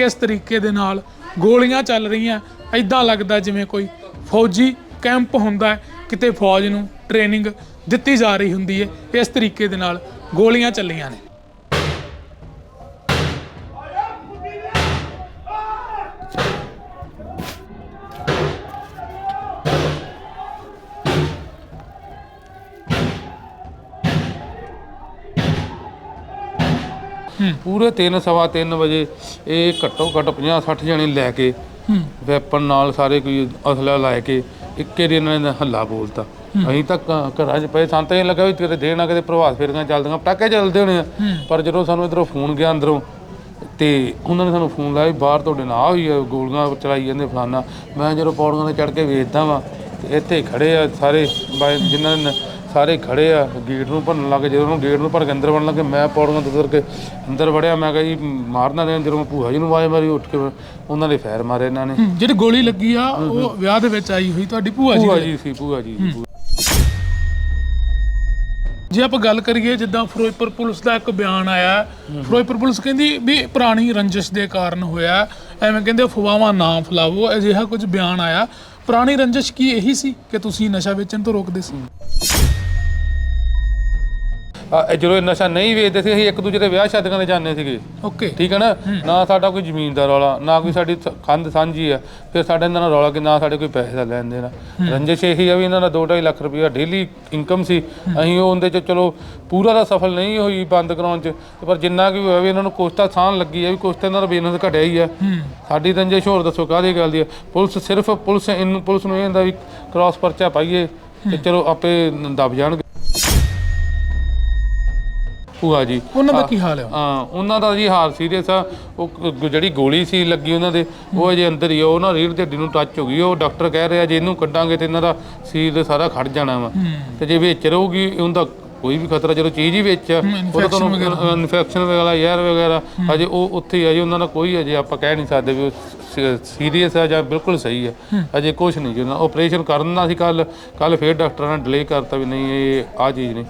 ਕਿਸ ਤਰੀਕੇ ਦੇ ਨਾਲ ਗੋਲੀਆਂ ਚੱਲ ਰਹੀਆਂ? ਐਦਾਂ ਲੱਗਦਾ ਜਿਵੇਂ ਕੋਈ ਫੌਜੀ ਕੈਂਪ ਹੁੰਦਾ ਕਿਤੇ ਫੌਜ ਨੂੰ ਟ੍ਰੇਨਿੰਗ ਦਿੱਤੀ ਜਾ ਰਹੀ ਹੁੰਦੀ ਹੈ। ਇਸ ਤਰੀਕੇ ਦੇ ਨਾਲ ਗੋਲੀਆਂ ਚੱਲੀਆਂ ਨੇ। ਪੂਰੇ 3 ਸਵਾ 3 ਵਜੇ ਇਹ ਘੱਟੋ ਘੱਟ 50 60 ਜਣੇ ਲੈ ਕੇ ਵੈਪਨ ਨਾਲ ਸਾਰੇ ਕੋਈ ਅਸਲਾ ਲੈ ਕੇ ਇੱਕੇ ਦਿਨ ਇਹਨਾਂ ਨੇ ਹੱਲਾ ਬੋਲਤਾ। ਅਸੀਂ ਤਾਂ ਘਰਾਂ 'ਚ ਪਏ ਸਾਨੂੰ ਤਾਂ ਇਹ ਲੱਗਾ ਵੀ ਤੇਰੇ ਦੇਰ ਨਾਲ ਕਿਤੇ ਪ੍ਰਭਾਤ ਫੇਰੀਆਂ ਚੱਲਦੀਆਂ ਪਟਾਕੇ ਚੱਲਦੇ ਹੋਣੇ ਆ। ਪਰ ਜਦੋਂ ਸਾਨੂੰ ਇਧਰੋਂ ਫੋਨ ਗਿਆ ਅੰਦਰੋਂ ਤੇ ਉਹਨਾਂ ਨੇ ਸਾਨੂੰ ਫੋਨ ਲਾਇਆ ਵੀ ਬਾਹਰ ਤੁਹਾਡੇ ਨਾਲ ਹੋਈ ਆ ਗੋਲੀਆਂ ਚਲਾਈ ਜਾਂਦੇ ਫਲਾਨਾ। ਮੈਂ ਜਦੋਂ ਪੌੜੀਆਂ ਤੇ ਚੜ ਕੇ ਵੇਖਦਾ ਵਾਂ ਤੇ ਇੱਥੇ ਖੜੇ ਆ ਸਾਰੇ ਜਿਨ੍ਹਾਂ ਨੇ ਸਾਰੇ ਖੜੇ ਆ ਗੇਟ ਨੂੰ ਭੰਨਣ ਲੱਗੇ ਜਦੋਂ ਉਹਨੂੰ ਗੇਟ ਨੂੰ ਭਰ ਕੇ ਅੰਦਰ ਵੜਨ ਲੱਗੇ ਮੈਂ ਪੌੜੀਆਂ ਤੋਂ ਉਤਰ ਕੇ ਅੰਦਰ ਵੜਿਆ। ਮੈਂ ਕਿਹਾ ਜੀ ਮਾਰਨਾ ਦੇ ਜਦੋਂ ਮੈਂ ਭੂਆ ਜੀ ਨੂੰ ਆਵਾਜ਼ ਮਾਰੀ ਉੱਠ ਕੇ ਉਹਨਾਂ ਦੇ ਫੈਰ ਮਾਰੇ ਇਹਨਾਂ ਨੇ। ਜਿਹੜੀ ਗੋਲੀ ਲੱਗੀ ਆ ਉਹ ਵਿਆਹ ਦੇ ਵਿੱਚ ਆਈ ਹੋਈ ਤੁਹਾਡੀ ਭੂਆ ਜੀ ਭੂਆ। ਜੀ ਸੀ ਭੂਆ ਜੀ। ਜੇ। ਆਪਾਂ ਗੱਲ ਕਰੀਏ ਜਿੱਦਾਂ ਫਿਰੋਜ਼ਪੁਰ ਪੁਲਿਸ ਦਾ ਇੱਕ ਬਿਆਨ ਆਇਆ ਫਿਰੋਜ਼ਪੁਰ ਪੁਲਿਸ ਕਹਿੰਦੀ ਵੀ ਪੁਰਾਣੀ ਰੰਜਿਸ਼ ਦੇ ਕਾਰਨ ਹੋਇਆ। ਐਵੇਂ ਕਹਿੰਦੇ ਅਫਵਾਹਾਂ ਨਾ ਫੈਲਾਵੋ ਅਜਿਹਾ ਕੁਝ ਬਿਆਨ ਆਇਆ। ਪੁਰਾਣੀ ਰੰਜਿਸ਼ ਕੀ ਇਹੀ ਸੀ ਕਿ ਤੁਸੀਂ ਨਸ਼ਾ ਵੇਚਣ ਤੋਂ ਰੋਕਦੇ ਸੀ? ਆ, ਇਹ ਜਦੋਂ ਇਹ ਨਸ਼ਾ ਨਹੀਂ ਵੇਚਦੇ ਸੀ ਅਸੀਂ ਇੱਕ ਦੂਜੇ ਦੇ ਵਿਆਹ ਸ਼ਾਦੀਆਂ ਤੇ ਜਾਂਦੇ ਸੀਗੇ। ਓਕੇ। ਠੀਕ ਹੈ ਨਾ? ਨਾ ਸਾਡਾ ਕੋਈ ਜ਼ਮੀਨ ਦਾ ਰੌਲਾ ਨਾ ਕੋਈ ਸਾਡੀ ਸ- ਕੰਧ ਸਾਂਝੀ ਆ ਫਿਰ ਸਾਡੇ ਇਹਨਾਂ ਨਾਲ ਰੌਲਾ ਕਿ ਨਾ ਸਾਡੇ ਕੋਈ ਪੈਸੇ ਦਾ ਲੈਣ ਦੇਣਾ। ਰੰਜਿਸ਼ ਇਹੀ ਆ ਵੀ ਇਹਨਾਂ ਦਾ 2.5 ਲੱਖ ਰੁਪਇਆ ਡੇਲੀ ਇਨਕਮ ਸੀ। ਅਸੀਂ ਉਹ ਉਹਦੇ ਚ ਚਲੋ ਪੂਰਾ ਦਾ ਸਫਲ ਨਹੀਂ ਹੋਈ ਬੰਦ ਕਰਾਉਣ ਚ ਤੇ ਪਰ ਜਿੰਨਾ ਕਿ ਹੋਇਆ ਵੀ ਇਹਨਾਂ ਨੂੰ ਕੁਛ ਤਾਂ ਸਾਨ ਲੱਗੀ ਆ ਵੀ ਕੁਛ ਤਾਂ ਇਹਨਾਂ ਦਾ ਬਿਜ਼ਨਸ ਘਟਿਆ ਹੀ। ਆ ਸਾਡੀ ਰੰਜਿਸ਼ ਹੋਰ ਦੱਸੋ ਕਾਹਦੀ ਗੱਲ ਦੀ ਆ ਪੁਲਿਸ ਸਿਰਫ ਪੁਲਿਸ ਇਹਨੂੰ ਪੁਲਿਸ ਨੂੰ ਇਹ ਹੁੰਦਾ ਵੀ ਕ੍ਰਾਸ ਪਰਚਾ ਪਾਈਏ ਤੇ ਚਲੋ ਆਪੇ ਦਬ ਜਾਣਗੇ। ਭੂਆ ਜੀ। ਉਹਨਾਂ ਦਾ ਕੀ ਹਾਲ ਹੈ ਹਾਂ ਉਹਨਾਂ ਦਾ ਜੀ ਹਾਲ ਸੀਰੀਅਸ ਆ। ਉਹ ਜਿਹੜੀ ਗੋਲੀ ਸੀ ਲੱਗੀ ਉਹਨਾਂ ਦੇ ਉਹ ਅਜੇ ਅੰਦਰ ਹੀ ਆ। ਉਹ ਨਾ ਰੀੜ ਹੱਡੀ ਨੂੰ ਟੱਚ ਹੋ ਗਈ ਉਹ ਡਾਕਟਰ ਕਹਿ ਰਿਹਾ ਜੇ ਇਹਨੂੰ ਕੱਢਾਂਗੇ ਤੇ ਇਹਨਾਂ ਦਾ ਸਰੀਰ ਸਾਰਾ ਖੜ ਜਾਣਾ ਵਾ। ਤੇ ਜੇ ਵਿੱਚ ਰਹੂਗੀ ਉਹਦਾ ਕੋਈ ਵੀ ਖਤਰਾ ਜਦੋਂ ਚੀਜ਼ ਹੀ ਵਿੱਚ ਆ, ਉਹਦਾ ਤੁਹਾਨੂੰ ਇਨਫੈਕਸ਼ਨ ਵਗੈਰਾ ਯਾਰ ਵਗੈਰਾ ਅਜੇ ਉਹ ਉੱਥੇ ਹੀ ਆ ਜੀ। ਉਹਨਾਂ ਦਾ ਕੋਈ ਅਜੇ ਆਪਾਂ ਕਹਿ ਨਹੀਂ ਸਕਦੇ ਵੀ ਉਹ ਸੀਰੀਅਸ ਆ ਜਾਂ ਬਿਲਕੁਲ ਸਹੀ ਆ। ਅਜੇ ਕੁਝ ਨਹੀਂ ਜੀ। ਉਹਨਾਂ ਆਪਰੇਸ਼ਨ ਕਰਨਾ ਸੀ ਕੱਲ ਕੱਲ ਫੇਰ ਡਾਕਟਰਾਂ ਨੇ ਡਿਲੇ ਕਰਤਾ ਵੀ ਨਹੀਂ ਇਹ ਆ ਚੀਜ਼ ਨਹੀਂ।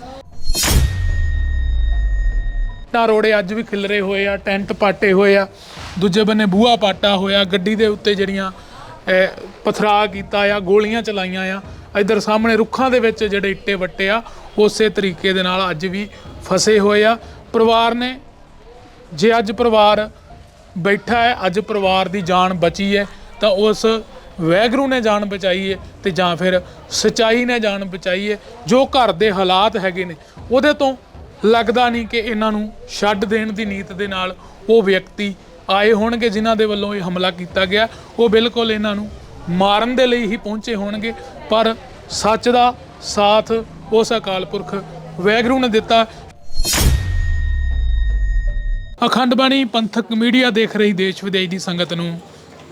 ਇੱਟਾਂ ਰੋੜੇ ਅੱਜ ਵੀ ਖਿਲਰੇ ਹੋਏ ਆ ਟੈਂਟ ਪਾਟੇ ਹੋਏ ਆ ਦੂਜੇ ਬੰਨੇ ਬੂਹਾ ਪਾਟਾ ਹੋਇਆ ਗੱਡੀ ਦੇ ਉੱਤੇ ਜਿਹੜੀਆਂ ਅਹ, ਪਥਰਾ ਕੀਤਾ ਆ ਗੋਲੀਆਂ ਚਲਾਈਆਂ ਆ ਇਧਰ ਸਾਹਮਣੇ ਰੁੱਖਾਂ ਦੇ ਵਿੱਚ ਜਿਹੜੇ ਇੱਟੇ ਵੱਟੇ ਆ ਉਸੇ ਤਰੀਕੇ ਦੇ ਨਾਲ ਅੱਜ ਵੀ ਫਸੇ ਹੋਏ ਆ। ਪਰਿਵਾਰ ਨੇ ਜੇ ਅੱਜ ਪਰਿਵਾਰ ਬੈਠਾ ਹੈ ਅੱਜ ਪਰਿਵਾਰ ਦੀ ਜਾਨ ਬਚੀ ਹੈ ਤਾਂ ਉਸ ਵੈਗਰੂ ਨੇ ਜਾਨ ਬਚਾਈ ਹੈ ਤੇ ਜਾਂ ਫਿਰ ਸਚਾਈ ਨੇ ਜਾਨ ਬਚਾਈ ਹੈ ਜੋ ਘਰ ਦੇ ਹਾਲਾਤ ਹੈਗੇ ਨੇ ਉਹਦੇ ਤੋਂ ਲੱਗਦਾ ਨਹੀਂ ਕਿ ਇਹਨਾਂ ਨੂੰ ਛੱਡ ਦੇਣ ਦੀ ਨੀਤ ਦੇ ਨਾਲ ਉਹ ਵਿਅਕਤੀ ਆਏ ਹੋਣਗੇ ਜਿਨ੍ਹਾਂ ਦੇ ਵੱਲੋਂ ਇਹ ਹਮਲਾ ਕੀਤਾ ਗਿਆ। ਉਹ ਬਿਲਕੁਲ ਇਹਨਾਂ ਨੂੰ ਮਾਰਨ ਦੇ ਲਈ ਹੀ ਪਹੁੰਚੇ ਹੋਣਗੇ, ਪਰ ਸੱਚ ਦਾ ਸਾਥ ਉਸ ਅਕਾਲ ਪੁਰਖ ਵੈਗਰੂ ਨੇ ਦਿੱਤਾ। ਅਖੰਡ ਬਾਣੀ ਪੰਥਕ ਮੀਡੀਆ ਦੇਖ ਰਹੀ ਦੇਸ਼ ਵਿਦੇਸ਼ ਦੀ ਸੰਗਤ ਨੂੰ।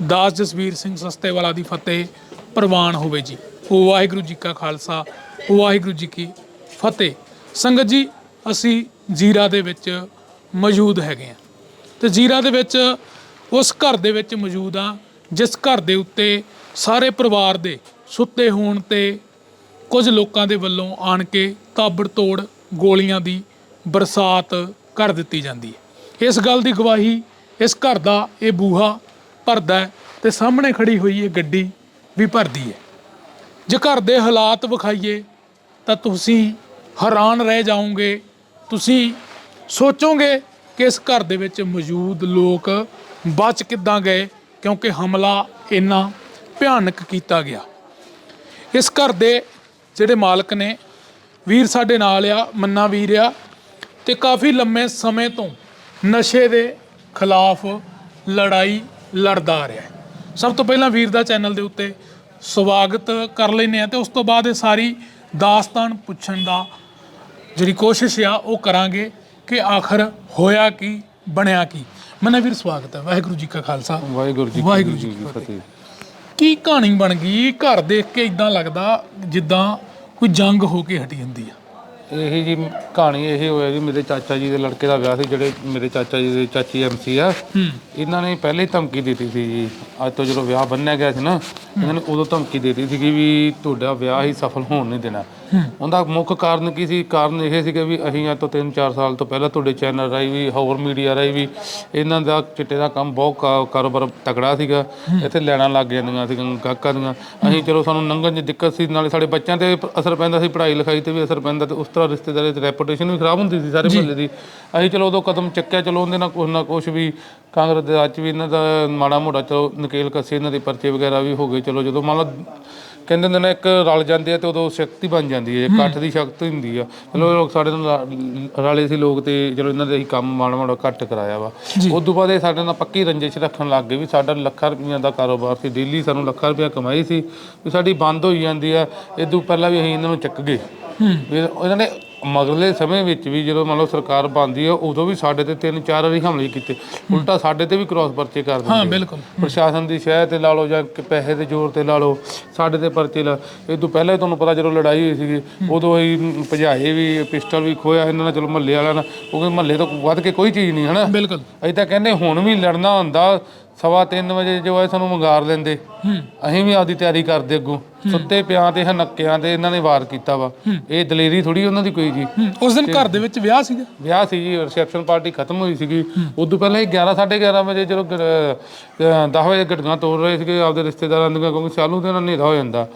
ਦਾਸ ਜਸਵੀਰ ਸਿੰਘ ਸਸਤੇਵਾਲਾ ਦੀ ਫਤਿਹ, ਪ੍ਰਵਾਨ ਹੋਵੇ ਜੀ। ਵਾਹਿਗੁਰੂ ਜੀ ਕਾ ਖਾਲਸਾ, ਵਾਹਿਗੁਰੂ ਜੀ ਕੀ ਫਤਿਹ। ਸੰਗਤ ਜੀ ਅਸੀਂ ਜੀਰਾ ਦੇ ਵਿੱਚ ਮੌਜੂਦ ਹੈਗੇ ਆ ਤੇ ਜੀਰਾ ਦੇ ਵਿੱਚ ਉਸ ਘਰ ਦੇ ਵਿੱਚ ਮੌਜੂਦ ਆ ਜਿਸ ਘਰ ਦੇ ਉੱਤੇ ਸਾਰੇ ਪਰਿਵਾਰ ਦੇ ਸੁੱਤੇ ਹੋਣ ਤੇ ਕੁਝ ਲੋਕਾਂ ਦੇ ਵੱਲੋਂ ਆਣ ਕੇ ਤਾਬੜਤੋੜ ਗੋਲੀਆਂ ਦੀ ਬਰਸਾਤ ਕਰ ਦਿੱਤੀ ਜਾਂਦੀ ਹੈ। ਇਸ ਗੱਲ ਦੀ ਗਵਾਹੀ ਇਸ ਘਰ ਦਾ ਇਹ ਬੂਹਾ ਭਰਦਾ ਹੈ ਤੇ ਸਾਹਮਣੇ ਖੜੀ ਹੋਈ ਇਹ ਗੱਡੀ ਵੀ ਭਰਦੀ ਹੈ। ਜੇ ਘਰ ਦੇ ਹਾਲਾਤ ਵਿਖਾਈਏ ਤਾਂ ਤੁਸੀਂ ਹੈਰਾਨ ਰਹਿ ਜਾਓਗੇ ਤੁਸੀਂ ਸੋਚੋਗੇ ਕਿ ਇਸ ਘਰ ਦੇ ਵਿੱਚ ਮੌਜੂਦ ਲੋਕ ਬਚ ਕਿੱਦਾਂ ਗਏ? ਕਿਉਂਕਿ ਹਮਲਾ ਇੰਨਾ ਭਿਆਨਕ ਕੀਤਾ ਗਿਆ। ਇਸ ਘਰ ਦੇ ਜਿਹੜੇ ਮਾਲਕ ਨੇ, ਵੀਰ ਸਾਡੇ ਨਾਲ ਆ, ਮੰਨਾ ਵੀਰ ਆ, ਤੇ ਕਾਫੀ ਲੰਮੇ ਸਮੇਂ ਤੋਂ ਨਸ਼ੇ ਦੇ ਖਿਲਾਫ ਲੜਾਈ ਲੜਦਾ ਆ ਰਿਹਾ ਸਭ ਤੋਂ ਪਹਿਲਾਂ ਵੀਰ ਦਾ ਚੈਨਲ ਦੇ ਉੱਤੇ ਸਵਾਗਤ ਕਰ ਲੈਨੇ ਆ ਤੇ ਉਸ ਤੋਂ ਬਾਅਦ ਇਹ ਸਾਰੀ ਦਾਸਤਾਨ ਪੁੱਛਣ ਦਾ ਜਿਹੜੀ ਕੋਸ਼ਿਸ਼ ਆ ਉਹ ਕਰਾਂਗੇ ਕਿ ਆਖਰ ਹੋਇਆ ਕੀ ਬਣਿਆ ਕੀ। ਮੰਨਾ ਵੀਰ ਸਵਾਗਤ ਹੈ। ਵਾਹਿਗੁਰੂ ਜੀ ਕਾ ਖਾਲਸਾ। ਵਾਹਿਗੁਰੂ ਜੀ ਵਾਹਿਗੁਰੂ ਜੀ ਕੀ ਫਤਿਹ। ਕੀ ਕਹਾਣੀ ਬਣ ਗਈ? ਘਰ ਦੇਖ ਕੇ ਇਦਾਂ ਲੱਗਦਾ ਜਿੱਦਾਂ ਕੋਈ ਜੰਗ ਹੋ ਕੇ ਹਟੀ ਹੁੰਦੀ ਆ। ਇਹ ਜੀ ਕਹਾਣੀ ਇਹ ਹੋਇਆ ਜੀ ਮੇਰੇ ਚਾਚਾ ਜੀ ਦੇ ਲੜਕੇ ਦਾ ਵਿਆਹ ਸੀ ਜਿਹੜੇ ਮੇਰੇ ਚਾਚਾ ਜੀ ਦੇ ਚਾਚੀ ਐਮਸੀ ਆ। ਇਹਨਾਂ ਨੇ ਪਹਿਲੇ ਹੀ ਧਮਕੀ ਦਿੱਤੀ ਸੀ ਜੀ। ਅੱਜ ਤੋਂ ਜਦੋਂ ਵਿਆਹ ਬੰਨਿਆ ਗਿਆ ਸੀ ਨਾ ਇਹਨਾਂ ਨੇ ਉਦੋਂ ਧਮਕੀ ਦਿੱਤੀ ਸੀ ਕਿ ਵੀ ਤੁਹਾਡਾ ਵਿਆਹ ਹੀ ਸਫਲ ਹੋਣ ਨਹੀਂ ਦੇਣਾ। ਉਹਦਾ ਮੁੱਖ ਕਾਰਨ ਕੀ ਸੀ? ਕਾਰਨ ਇਹ ਸੀਗਾ ਵੀ ਅਸੀਂ ਅੱਜ ਤੋਂ 3-4 ਸਾਲ ਤੋਂ ਪਹਿਲਾਂ ਤੁਹਾਡੇ ਚੈਨਲ ਰਾਹੀਂ ਵੀ ਹੋਰ ਮੀਡੀਆ ਰਾਹੀਂ ਵੀ ਇਹਨਾਂ ਦਾ ਚਿੱਟੇ ਦਾ ਕੰਮ ਬਹੁਤ ਕਾ- ਕਾਰੋਬਾਰ ਤਕੜਾ ਸੀਗਾ। ਇੱਥੇ ਲੈਣਾ ਲੱਗ ਜਾਂਦੀਆਂ ਸੀ ਗਾਹਕਾਂ ਦੀਆਂ। ਅਸੀਂ ਚਲੋ ਸਾਨੂੰ ਲੰਘਣ ਦੀ ਦਿੱਕਤ ਸੀ ਨਾਲੇ ਸਾਡੇ ਬੱਚਿਆਂ ਤੇ ਪ- ਅਸਰ ਪੈਂਦਾ ਸੀ ਪੜ੍ਹਾਈ ਲਿਖਾਈ ਤੇ ਵੀ ਅਸਰ ਪੈਂਦਾ ਤੇ ਉਸ ਤਰ੍ਹਾਂ ਰਿਸ਼ਤੇਦਾਰੀ ਤੇ ਰੈਪੂਟੇਸ਼ਨ ਵੀ ਖਰਾਬ ਹੁੰਦੀ ਸੀ ਸਾਰੇ ਮਹੱਲੇ ਦੀ। ਅਸੀਂ ਚਲੋ ਉਦੋਂ ਕਦਮ ਚੱਕਿਆ ਚਲੋ ਉਹਦੇ ਨਾਲ ਕੁਛ ਨਾ ਕੁਛ ਵੀ ਕਾਂਗਰਸ ਦੇ ਅੱਜ ਵੀ ਇਹਨਾਂ ਦਾ ਮਾੜਾ ਮੋਟਾ ਚਲੋ ਨਕੇਲ ਕੱਸੇ ਇਹਨਾਂ ਦੇ ਪਰਚੇ ਵਗੈਰਾ ਵੀ ਹੋ ਗਏ। ਚਲੋ ਜਦੋਂ ਮੰਨ ਲਓ ਕਹਿੰਦੇ ਹੁੰਦੇ ਨੇ ਇੱਕ ਰਲ ਜਾਂਦੇ ਆ ਤੇ ਉਦੋਂ ਸ਼ਕਤੀ ਬਣ ਜਾਂਦੀ ਹੈ ਇਕੱਠ ਦੀ ਸ਼ਕਤੀ ਹੁੰਦੀ ਆ। ਚਲੋ ਲੋਕ ਸਾਡੇ ਨਾਲ ਰ- ਰਲੇ ਸੀ ਲੋਕ ਤੇ ਚਲੋ ਇਹਨਾਂ ਦੇ ਅਸੀਂ ਕੰਮ ਮਾੜਾ ਮਾੜਾ ਘੱਟ ਕਰਾਇਆ ਵਾ। ਉਸ ਤੋਂ ਬਾਅਦ ਇਹ ਸਾਡੇ ਨਾਲ ਪੱਕੀ ਰੰਜਿਸ਼ ਰੱਖਣ ਲੱਗ ਗਏ ਵੀ ਸਾਡਾ ਲੱਖਾਂ ਰੁਪਈਆਂ ਦਾ ਕਾਰੋਬਾਰ ਸੀ ਡੇਲੀ ਸਾਨੂੰ ਲੱਖਾਂ ਰੁਪਇਆ ਕਮਾਈ ਸੀ ਵੀ ਸਾਡੀ ਬੰਦ ਹੋਈ ਜਾਂਦੀ ਆ। ਇਹ ਤੋਂ ਪਹਿਲਾਂ ਵੀ ਅਸੀਂ ਇਹਨਾਂ ਨੂੰ ਚੱਕ ਗਏ। ਵੀ ਇਹਨਾਂ ਨੇ ਮਗਰਲੇ ਸਮੇਂ ਵਿੱਚ ਵੀ ਜਦੋਂ ਮੰਨ ਲਓ ਸਰਕਾਰ ਬੰਦੀ ਆ ਉਦੋਂ ਵੀ ਸਾਡੇ ਤੇ ਤਿੰਨ ਚਾਰ ਵਾਰੀ ਹਮਲੇ ਕੀਤੇ। ਉਲਟਾ ਸਾਡੇ ਤੇ ਵੀ ਕ੍ਰਾਸ ਪਰਚੇ ਕਰ ਦਿੰਦੇ ਹਾਂ। ਬਿਲਕੁਲ। ਪ੍ਰਸ਼ਾਸਨ ਦੀ ਸ਼ਹਿ ਤੇ ਲਾ ਲਓ ਜਾਂ ਕਿ ਪੈਸੇ ਦੇ ਜ਼ੋਰ ਤੇ ਲਾ ਲਓ ਸਾਡੇ ਤੇ ਪਰਚੇ ਲਾ ਇਹ ਤੋਂ ਪਹਿਲਾਂ ਹੀ ਤੁਹਾਨੂੰ ਪਤਾ ਜਦੋਂ ਲੜਾਈ ਹੋਈ ਸੀਗੀ ਉਦੋਂ ਹੀ ਭਜਾਏ ਵੀ ਪਿਸਟਲ ਵੀ ਖੋਇਆ ਇਹਨਾਂ ਨਾਲ ਚਲੋ ਮਹੱਲੇ ਵਾਲਿਆਂ ਨਾਲ। ਕਿਉਂਕਿ ਮਹੱਲੇ ਤੋਂ ਵੱਧ ਕੇ ਕੋਈ ਚੀਜ਼ ਨਹੀਂ ਹਨਾ? ਬਿਲਕੁਲ। ਅਸੀਂ ਤਾਂ ਕਹਿੰਦੇ ਹੁਣ ਵੀ ਲੜਨਾ ਹੁੰਦਾ ਸਵਾ 3 ਵਜੇ ਜੋ ਹੈ ਸਾਨੂੰ ਮੰਗਾਰ ਲੈਂਦੇ। ਅਸੀਂ ਵੀ ਆਪਦੀ ਤਿਆਰੀ ਕਰਦੇ ਅੱਗੋਂ। ਸੁੱਤੇ ਪਿਆਂ ਤੇ ਹਨੱਕਿਆਂ ਤੇ ਇਹਨਾਂ ਨੇ ਵਾਰ ਕੀਤਾ ਵਾ। ਇਹ ਦਲੇਰੀ ਥੋੜੀ ਉਹਨਾਂ ਦੀ ਕੋਈ ਜੀ। ਉਸ ਦਿਨ ਘਰ ਦੇ ਵਿੱਚ ਵਿਆਹ ਸੀਗਾ? ਵਿਆਹ ਸੀ ਜੀ ਰਿਸੈਪਸ਼ਨ ਪਾਰਟੀ ਖਤਮ ਹੋਈ ਸੀਗੀ। ਉਦੋਂ ਪਹਿਲਾਂ ਹੀ 11 11:30 ਵਜੇ ਜਦੋਂ 10 ਵਜੇ ਗੱਡੀਆਂ ਤੋੜ ਰਹੇ ਸੀਗੇ ਆਪਦੇ ਰਿਸ਼ਤੇਦਾਰਾਂ ਦੀਆਂ ਕਿਉਂਕਿ ਚਾਲੂ ਦੇ ਨਾਲ ਹਨੇਰਾ ਹੋ ਜਾਂਦਾ।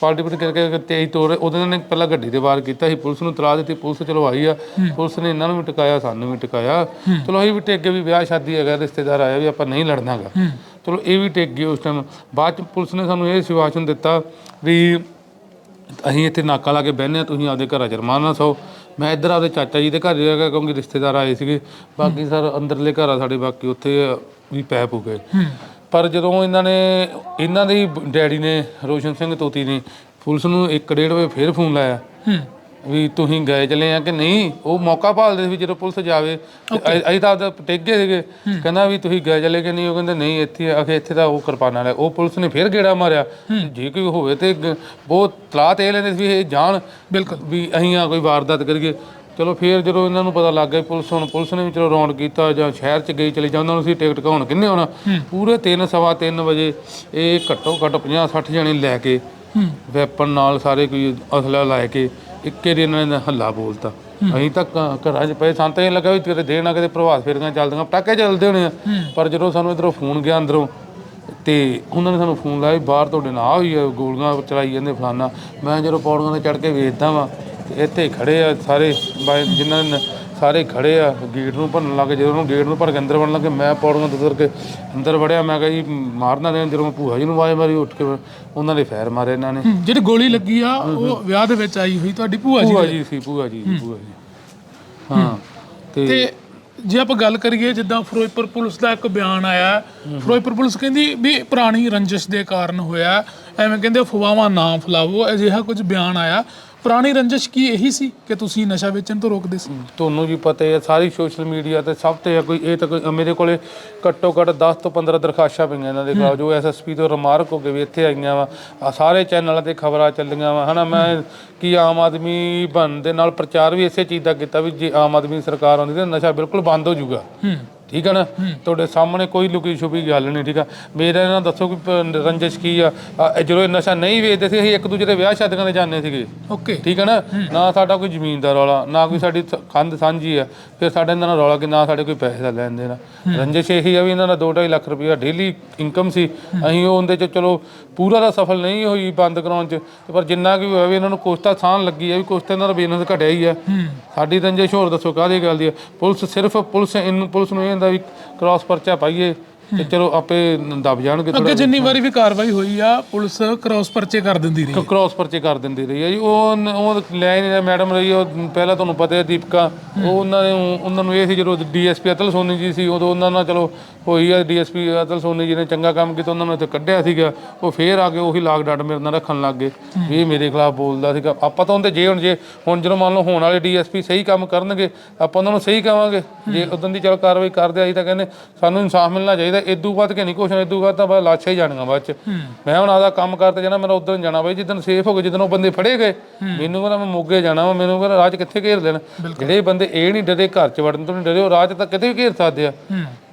ਪਾਰਟੀ ਪਟ ਕਰਕੇ ਤੇਜ਼ ਤੋੜ ਉਹਦੇ ਨੇ ਪਹਿਲਾਂ ਗੱਡੀ ਦੇ ਵਾਰ ਕੀਤਾ ਸੀ, ਪੁਲਿਸ ਨੂੰ ਤਲਾ ਦਿੱਤੀ, ਪੁਲਿਸ ਚਲੋ ਆਈ ਆ। ਪੁਲਿਸ ਨੇ ਇਹਨਾਂ ਨੂੰ ਵੀ ਟਿਕਾਇਆ, ਸਾਨੂੰ ਵੀ ਟਿਕਾਇਆ। ਚਲੋ ਅਸੀਂ ਵੀ ਟਿਕ ਗਏ ਵੀ ਵਿਆਹ ਸ਼ਾਦੀ ਹੈਗਾ, ਰਿਸ਼ਤੇਦਾਰ ਆਇਆ ਵੀ ਆਪਾਂ ਨਹੀਂ ਲੜਨਾਗਾ ਚਲੋ ਇਹ ਵੀ ਟਿਕ ਗਏ ਉਸ ਟਾਈਮ ਬਾਅਦ ਚ ਪੁਲਿਸ ਨੇ ਸਾਨੂੰ ਇਹ ਸਿਵਾਚਨ ਦਿੱਤਾ ਵੀ ਅਸੀਂ ਇੱਥੇ ਨਾਕਾ ਲਾ ਕੇ ਬਹਿੰਦੇ ਹਾਂ, ਤੁਸੀਂ ਆਪਦੇ ਘਰਾਂ ਚ ਰਮਾਨ ਨਾਲ ਸੋ। ਮੈਂ ਇੱਧਰ ਆਪਦੇ ਚਾਚਾ ਜੀ ਦੇ ਘਰ ਜਾ ਕੇ ਕਿਉਂਕਿ ਰਿਸ਼ਤੇਦਾਰ ਆਏ ਸੀਗੇ। ਬਾਕੀ ਸਰ ਅੰਦਰਲੇ ਘਰ ਆ ਸਾਡੇ, ਬਾਕੀ ਉੱਥੇ ਵੀ ਪੈ ਹੋ ਗਏ। ਪਰ ਜਦੋਂ ਇਹਨਾਂ ਨੇ ਇਹਨਾਂ ਦੇ ਹੀ ਡੈਡੀ ਨੇ ਰੋਸ਼ਨ ਸਿੰਘ ਤੋਤੀ ਨੇ ਪੁਲਿਸ ਨੂੰ 1:30 ਵਜੇ ਫੇਰ ਫੋਨ ਲਾਇਆ ਹੂੰ। ਵੀ ਤੁਸੀਂ ਗਏ ਚਲੇ ਆ ਕਿ ਨਹੀਂ? ਉਹ ਮੌਕਾ ਭਾਲਦੇ ਸੀ ਵੀ ਜਦੋਂ ਪੁਲਿਸ ਜਾਵੇ। ਤੇ ਅਸੀਂ- ਅਸੀਂ ਤਾਂ ਆਪਦਾ ਟਿਕ ਗਏ ਸੀਗੇ ਕਹਿੰਦਾ ਵੀ ਤੁਸੀਂ ਗਏ ਚਲੇ ਕਿ ਨਹੀਂ? ਉਹ ਕਹਿੰਦੇ ਨਹੀਂ ਇੱਥੇ ਆਖੇ ਇੱਥੇ ਤਾਂ ਉਹ ਕਿਰਪਾਨਾਂ ਲੈ ਉਹ ਪੁਲਿਸ ਨੇ ਫੇਰ ਗੇੜਾ ਮਾਰਿਆ। ਜੇ ਕੋਈ ਹੋਵੇ ਤੇ ਗ- ਬਹੁਤ ਤਲਾਹ ਤੇ ਇਹ ਲੈਂਦੇ ਸੀ ਵੀ ਇਹ ਜਾਣ ਬਿਲਕੁਲ। ਵੀ ਅਸੀਂ ਆ ਕੋਈ ਵਾਰਦਾਤ ਕਰੀਏ। ਚਲੋ ਫੇਰ ਜਦੋਂ ਇਹਨਾਂ ਨੂੰ ਪਤਾ ਲੱਗ ਗਿਆ ਪੁਲਿਸ ਹੁਣ ਪੁਲਿਸ ਨੇ ਵੀ ਚਲੋ ਰੌਂਡ ਕੀਤਾ ਜਾਂ ਸ਼ਹਿਰ ਚ ਗਈ ਚਲੇ ਜਾਂ ਉਹਨਾਂ ਨੂੰ ਸੀ ਟਿਕਟ ਕਹਾਉਣ ਕਿੰਨੇ ਹੋਣਾ? ਪੂਰੇ 3 ਸਵਾ 3 ਵਜੇ ਇਹ ਘੱਟੋ ਘੱਟ 50 60 ਜਣੇ ਲੈ ਕੇ ਵੈਪਨ ਨਾਲ ਸਾਰੇ ਕੋਈ ਅਸਲਾ ਲੈ ਕੇ ਇੱਕੇ ਦਿਨ ਇਹਨਾਂ ਨੇ ਹੱਲਾ ਬੋਲਤਾ। ਅਸੀਂ ਤਾਂ ਘਰਾਂ 'ਚ ਪਏ ਸਾਨੂੰ ਤਾਂ ਇਹ ਲੱਗਾ ਵੀ ਤੇਰੇ ਦੇਣ ਨਾ ਕਿਤੇ ਪ੍ਰਭਾਤ ਫੇਰੀਆਂ ਚੱਲਦੀਆਂ ਪਟਾਕੇ ਚੱਲਦੇ ਹੋਣੇ ਆ। ਪਰ ਜਦੋਂ ਸਾਨੂੰ ਇਧਰੋਂ ਫੋਨ ਗਿਆ ਅੰਦਰੋਂ ਤੇ ਉਹਨਾਂ ਨੇ ਸਾਨੂੰ ਫੋਨ ਲਾਇਆ ਵੀ ਬਾਹਰ ਤੁਹਾਡੇ ਨਾਲ ਹੋਈ ਆ ਗੋਲੀਆਂ ਚਲਾਈ ਜਾਂਦੇ ਫਲਾਨਾ। ਮੈਂ ਜਦੋਂ ਪੌੜੀਆਂ ਤੇ ਚੜ ਕੇ ਵੇਖਦਾ ਵਾਂ ਇੱਥੇ ਖੜੇ ਆ ਸਾਰੇ ਜਿਨ੍ਹਾਂ ਨੇ ਸਾਰੇ ਖੜੇ ਆ ਗੇਟ ਨੂੰ ਭੰਨਣ ਲੱਗੇ ਜਦੋਂ ਉਹਨੂੰ ਗੇਟ ਨੂੰ ਭੰਨ ਕੇ ਅੰਦਰ ਵੜਨ ਲੱਗੇ ਮੈਂ ਪੌੜੀਆਂ ਤੋਂ ਉਤਰ ਕੇ ਅੰਦਰ ਵੜਿਆ ਮੈਂ ਕਿਹਾ ਜੀ ਮਾਰਨਾ ਦੇਣ। ਜਦੋਂ ਮੈਂ ਭੂਆ ਜੀ ਨੂੰ ਆਵਾਜ਼ ਮਾਰੀ ਉੱਠ ਕੇ ਉਹਨਾਂ ਦੇ ਫੈਰ ਮਾਰੇ ਇਹਨਾਂ ਨੇ। ਜਿਹੜੀ ਗੋਲੀ ਲੱਗੀ ਆ ਉਹ ਵਿਆਹ ਦੇ ਵਿੱਚ ਆਈ ਹੋਈ ਤੁਹਾਡੀ ਭੂਆ ਜੀ ਭੂਆ ਜੀ ਸੀ ਭੂਆ ਜੀ ਭੂਆ ਜੀ। ਹਾਂ। ਤੇ ਤੇ ਜੇ ਆਪਾਂ ਗੱਲ ਕਰੀਏ ਜਿੱਦਾਂ ਫਿਰੋਜ਼ਪੁਰ ਪੁਲਿਸ ਦਾ ਇੱਕ ਬਿਆਨ ਆਇਆ ਫਿਰੋਜ਼ਪੁਰ ਪੁਲਿਸ ਕਹਿੰਦੀ ਵੀ ਪੁਰਾਣੀ ਰੰਜਿਸ਼ ਦੇ ਕਾਰਨ ਹੋਇਆ। ਐਵੇਂ ਕਹਿੰਦੇ ਅਫਵਾਹਾਂ ਨਾ ਫੈਲਾਵੋ ਅਜਿਹਾ ਕੁਝ ਬਿਆਨ ਆਇਆ। ਪੁਰਾਣੀ ਰੰਜਿਸ਼ ਕੀ ਇਹੀ ਸੀ ਕਿ ਤੁਸੀਂ ਨਸ਼ਾ ਵੇਚਣ ਤੋਂ ਰੋਕਦੇ ਸੀ? ਤੁਹਾਨੂੰ ਵੀ ਪਤਾ ਹੈ ਸਾਰੀ ਸੋਸ਼ਲ ਮੀਡੀਆ ਤੇ ਸਭ ਤੇ ਹੈ ਕੋਈ ਇਹ ਤਾਂ ਕੋਈ ਮੇਰੇ ਕੋਲੇ ਘੱਟੋ ਘੱਟ 10 ਤੋਂ 15 ਦਰਖਾਸ਼ਾਂ ਪਈਆਂ ਇਹਨਾਂ ਦੇ ਖਿਲਾਫ ਜੋ ਐਸਐਸਪੀ ਤੋਂ ਰਿਮਾਰਕ ਹੋ ਕੇ ਵੀ ਇੱਥੇ ਆਈਆਂ ਵਾ। ਸਾਰੇ ਚੈਨਲਾਂ ਤੇ ਖਬਰਾਂ ਚੱਲੀਆਂ ਵਾ ਹਨਾ ਮੈਂ ਕੀ ਆਮ ਆਦਮੀ ਬਣਨ ਦੇ ਨਾਲ ਪ੍ਰਚਾਰ ਵੀ ਇਸੇ ਚੀਜ਼ ਦਾ ਕੀਤਾ ਵੀ ਜੇ ਆਮ ਆਦਮੀ ਸਰਕਾਰ ਆਉਂਦੀ ਤੇ ਨਸ਼ਾ ਬਿਲਕੁਲ ਬੰਦ ਹੋ ਜਾਊਗਾ। ਹੂੰ ਠੀਕ ਹੈ ਨਾ? ਤੁਹਾਡੇ ਸਾਹਮਣੇ ਕੋਈ ਲੁਕੀ ਛੁਪੀ ਗੱਲ ਨਹੀਂ ਠੀਕ ਆ? ਮੇਰਾ ਇਹਨਾਂ ਦੱਸੋ ਕਿ ਪ- ਰੰਜਿਸ਼ ਕੀ ਆ? ਜਦੋਂ ਇਹ ਨਸ਼ਾ ਨਹੀਂ ਵੇਚਦੇ ਸੀ ਅਸੀਂ ਇੱਕ ਦੂਜੇ ਦੇ ਵਿਆਹ ਸ਼ਾਦੀਆਂ ਤੇ ਜਾਂਦੇ ਸੀਗੇ। ਓਕੇ। ਠੀਕ ਹੈ ਨਾ? ਨਾ ਸਾਡਾ ਕੋਈ ਜ਼ਮੀਨ ਦਾ ਰੌਲਾ ਨਾ ਕੋਈ ਸਾਡੀ ਸ- ਕੰਧ ਸਾਂਝੀ ਆ। ਫਿਰ ਸਾਡੇ ਇਹਨਾਂ ਨਾਲ ਰੌਲਾ ਕਿ ਨਾ ਸਾਡੇ ਕੋਈ ਪੈਸੇ ਦਾ ਲੈਣ ਦੇਣਾ ਰੰਜਿਸ਼ ਇਹੀ ਆ ਵੀ ਇਹਨਾਂ ਦਾ 2.5 ਲੱਖ ਰੁਪਇਆ ਡੇਲੀ ਇਨਕਮ ਸੀ। ਅਸੀਂ ਉਹ ਉਹਦੇ ਚ ਚਲੋ ਪੂਰਾ ਦਾ ਸਫਲ ਨਹੀਂ ਹੋਈ ਬੰਦ ਕਰਾਉਣ ਚ ਤੇ ਪਰ ਜਿੰਨਾ ਕਿ ਹੋਇਆ ਵੀ ਇਹਨਾਂ ਨੂੰ ਕੁਛ ਤਾਂ ਸਾਨ ਲੱਗੀ ਆ ਵੀ ਕੁਛ ਤਾਂ ਇਹਨਾਂ ਦਾ ਬਿਜ਼ਨਸ ਘਟਿਆ ਹੀ ਆ। ਸਾਡੀ ਰੰਜਿਸ਼ ਹੋਰ ਦੱਸੋ ਕਾਹਦੀ ਗੱਲ ਦੀ ਆ? ਪੁਲਿਸ ਸਿਰਫ ਪੁਲਿਸ ਇਹਨੂੰ ਪੁਲਿਸ ਨੂੰ ਇਹ ਹੁੰਦਾ ਵੀ ਕ੍ਰਾਸ ਪਰਚਾ ਪਾਈਏ। ਤੇ ਚਲੋ ਆਪੇ ਦਬ ਜਾਣਗੇ ਅੱਗੇ ਜਿੰਨੀ ਵਾਰੀ ਵੀ ਕਾਰਵਾਈ ਹੋਈ ਆ ਪੁਲਿਸ ਕ੍ਰਾਸ ਪਰਚੇ ਕਰ ਦਿੰਦੀ ਰਹੀ ਕ੍ਰਾਸ ਪਰਚੇ ਕਰ ਦਿੰਦੀ ਰਹੀ ਹੈ ਜੀ। ਉਹ ਉਹ ਲੈ ਨਹੀਂ ਮੈਡਮ ਰਹੀ ਉਹ ਪਹਿਲਾਂ ਤੁਹਾਨੂੰ ਪਤਾ ਹੈ ਦੀਪਕਾ ਉਹ ਉਹਨਾਂ ਨੇ ਉਹਨਾਂ ਨੂੰ ਇਹ ਸੀ ਜਦੋਂ ਡੀਐਸਪੀ ਅਤਲ ਸੋਨੀ ਜੀ ਸੀ ਉਦੋਂ ਉਹਨਾਂ ਨਾਲ ਚਲੋ ਹੋਈ ਆ ਡੀਐਸਪੀ ਅਤਲ ਸੋਨੀ ਜੀ ਨੇ ਚੰਗਾ ਕੰਮ ਕੀਤਾ ਉਹਨਾਂ ਨੂੰ ਇੱਥੇ ਕੱਢਿਆ ਸੀਗਾ। ਉਹ ਫੇਰ ਆ ਕੇ ਉਹੀ ਲਾਗ ਡਾਟ ਮੇਰੇ ਨਾਲ ਰੱਖਣ ਲੱਗ ਗਏ ਵੀ ਇਹ ਮੇਰੇ ਖਿਲਾਫ ਬੋਲਦਾ ਸੀਗਾ। ਆਪਾਂ ਤਾਂ ਉਹਦੇ ਜੇ ਹੁਣ ਜੇ ਹੁਣ ਜਦੋਂ ਮੰਨ ਲਓ ਹੋਣ ਵਾਲੇ ਡੀਐਸਪੀ ਸਹੀ ਕੰਮ ਕਰਨਗੇ ਆਪਾਂ ਉਹਨਾਂ ਨੂੰ ਸਹੀ ਕਵਾਂਗੇ। ਜੇ ਉਦੋਂ ਦੀ ਚਲ ਕਾਰਵਾਈ ਕਰਦੇ ਆਈ ਤਾਂ ਕਹਿੰਦੇ ਸਾਨੂੰ ਇਨਸਾਫ ਮਿਲਣਾ ਚਾਹੀਦਾ ਇਦੋਂ ਬਾਅਦ ਕਿ ਨਹੀਂ ਕੁਛ ਨਹੀਂ ਇਦੋਂ ਬਾਅਦ ਤਾਂ ਬਸ ਲਾਸ਼ਾਂ ਹੀ ਜਾਣੀਆਂ ਬਾਅਦ ਚ। ਮੈਂ ਹੁਣ ਆਦਾ ਕੰਮ ਕਰਤੇ ਜਾਣਾ ਮੇਰਾ ਉਧਰ ਜਾਣਾ ਬਈ ਜਿੱਦਣ ਸੇਫ ਹੋ ਗਏ ਜਿੱਦਣ ਉਹ ਬੰਦੇ ਫੜੇ ਗਏ ਮੈਨੂੰ ਕਹਿੰਦਾ ਮੈਂ ਮੋਗੇ ਜਾਣਾ ਵਾ ਮੈਨੂੰ ਕਹਿੰਦਾ ਚ ਕਿੱਥੇ ਘੇਰ ਲੈਣ। ਜਿਹੜੇ ਬੰਦੇ ਇਹ ਨਹੀਂ ਡਰੇ ਘਰ ਚ ਵੜਨ ਤੋਂ ਨਹੀਂ ਡਰੇ ਉਹ ਚ ਤਾਂ ਕਿਤੇ ਵੀ ਘੇਰ ਸਕਦੇ ਆ।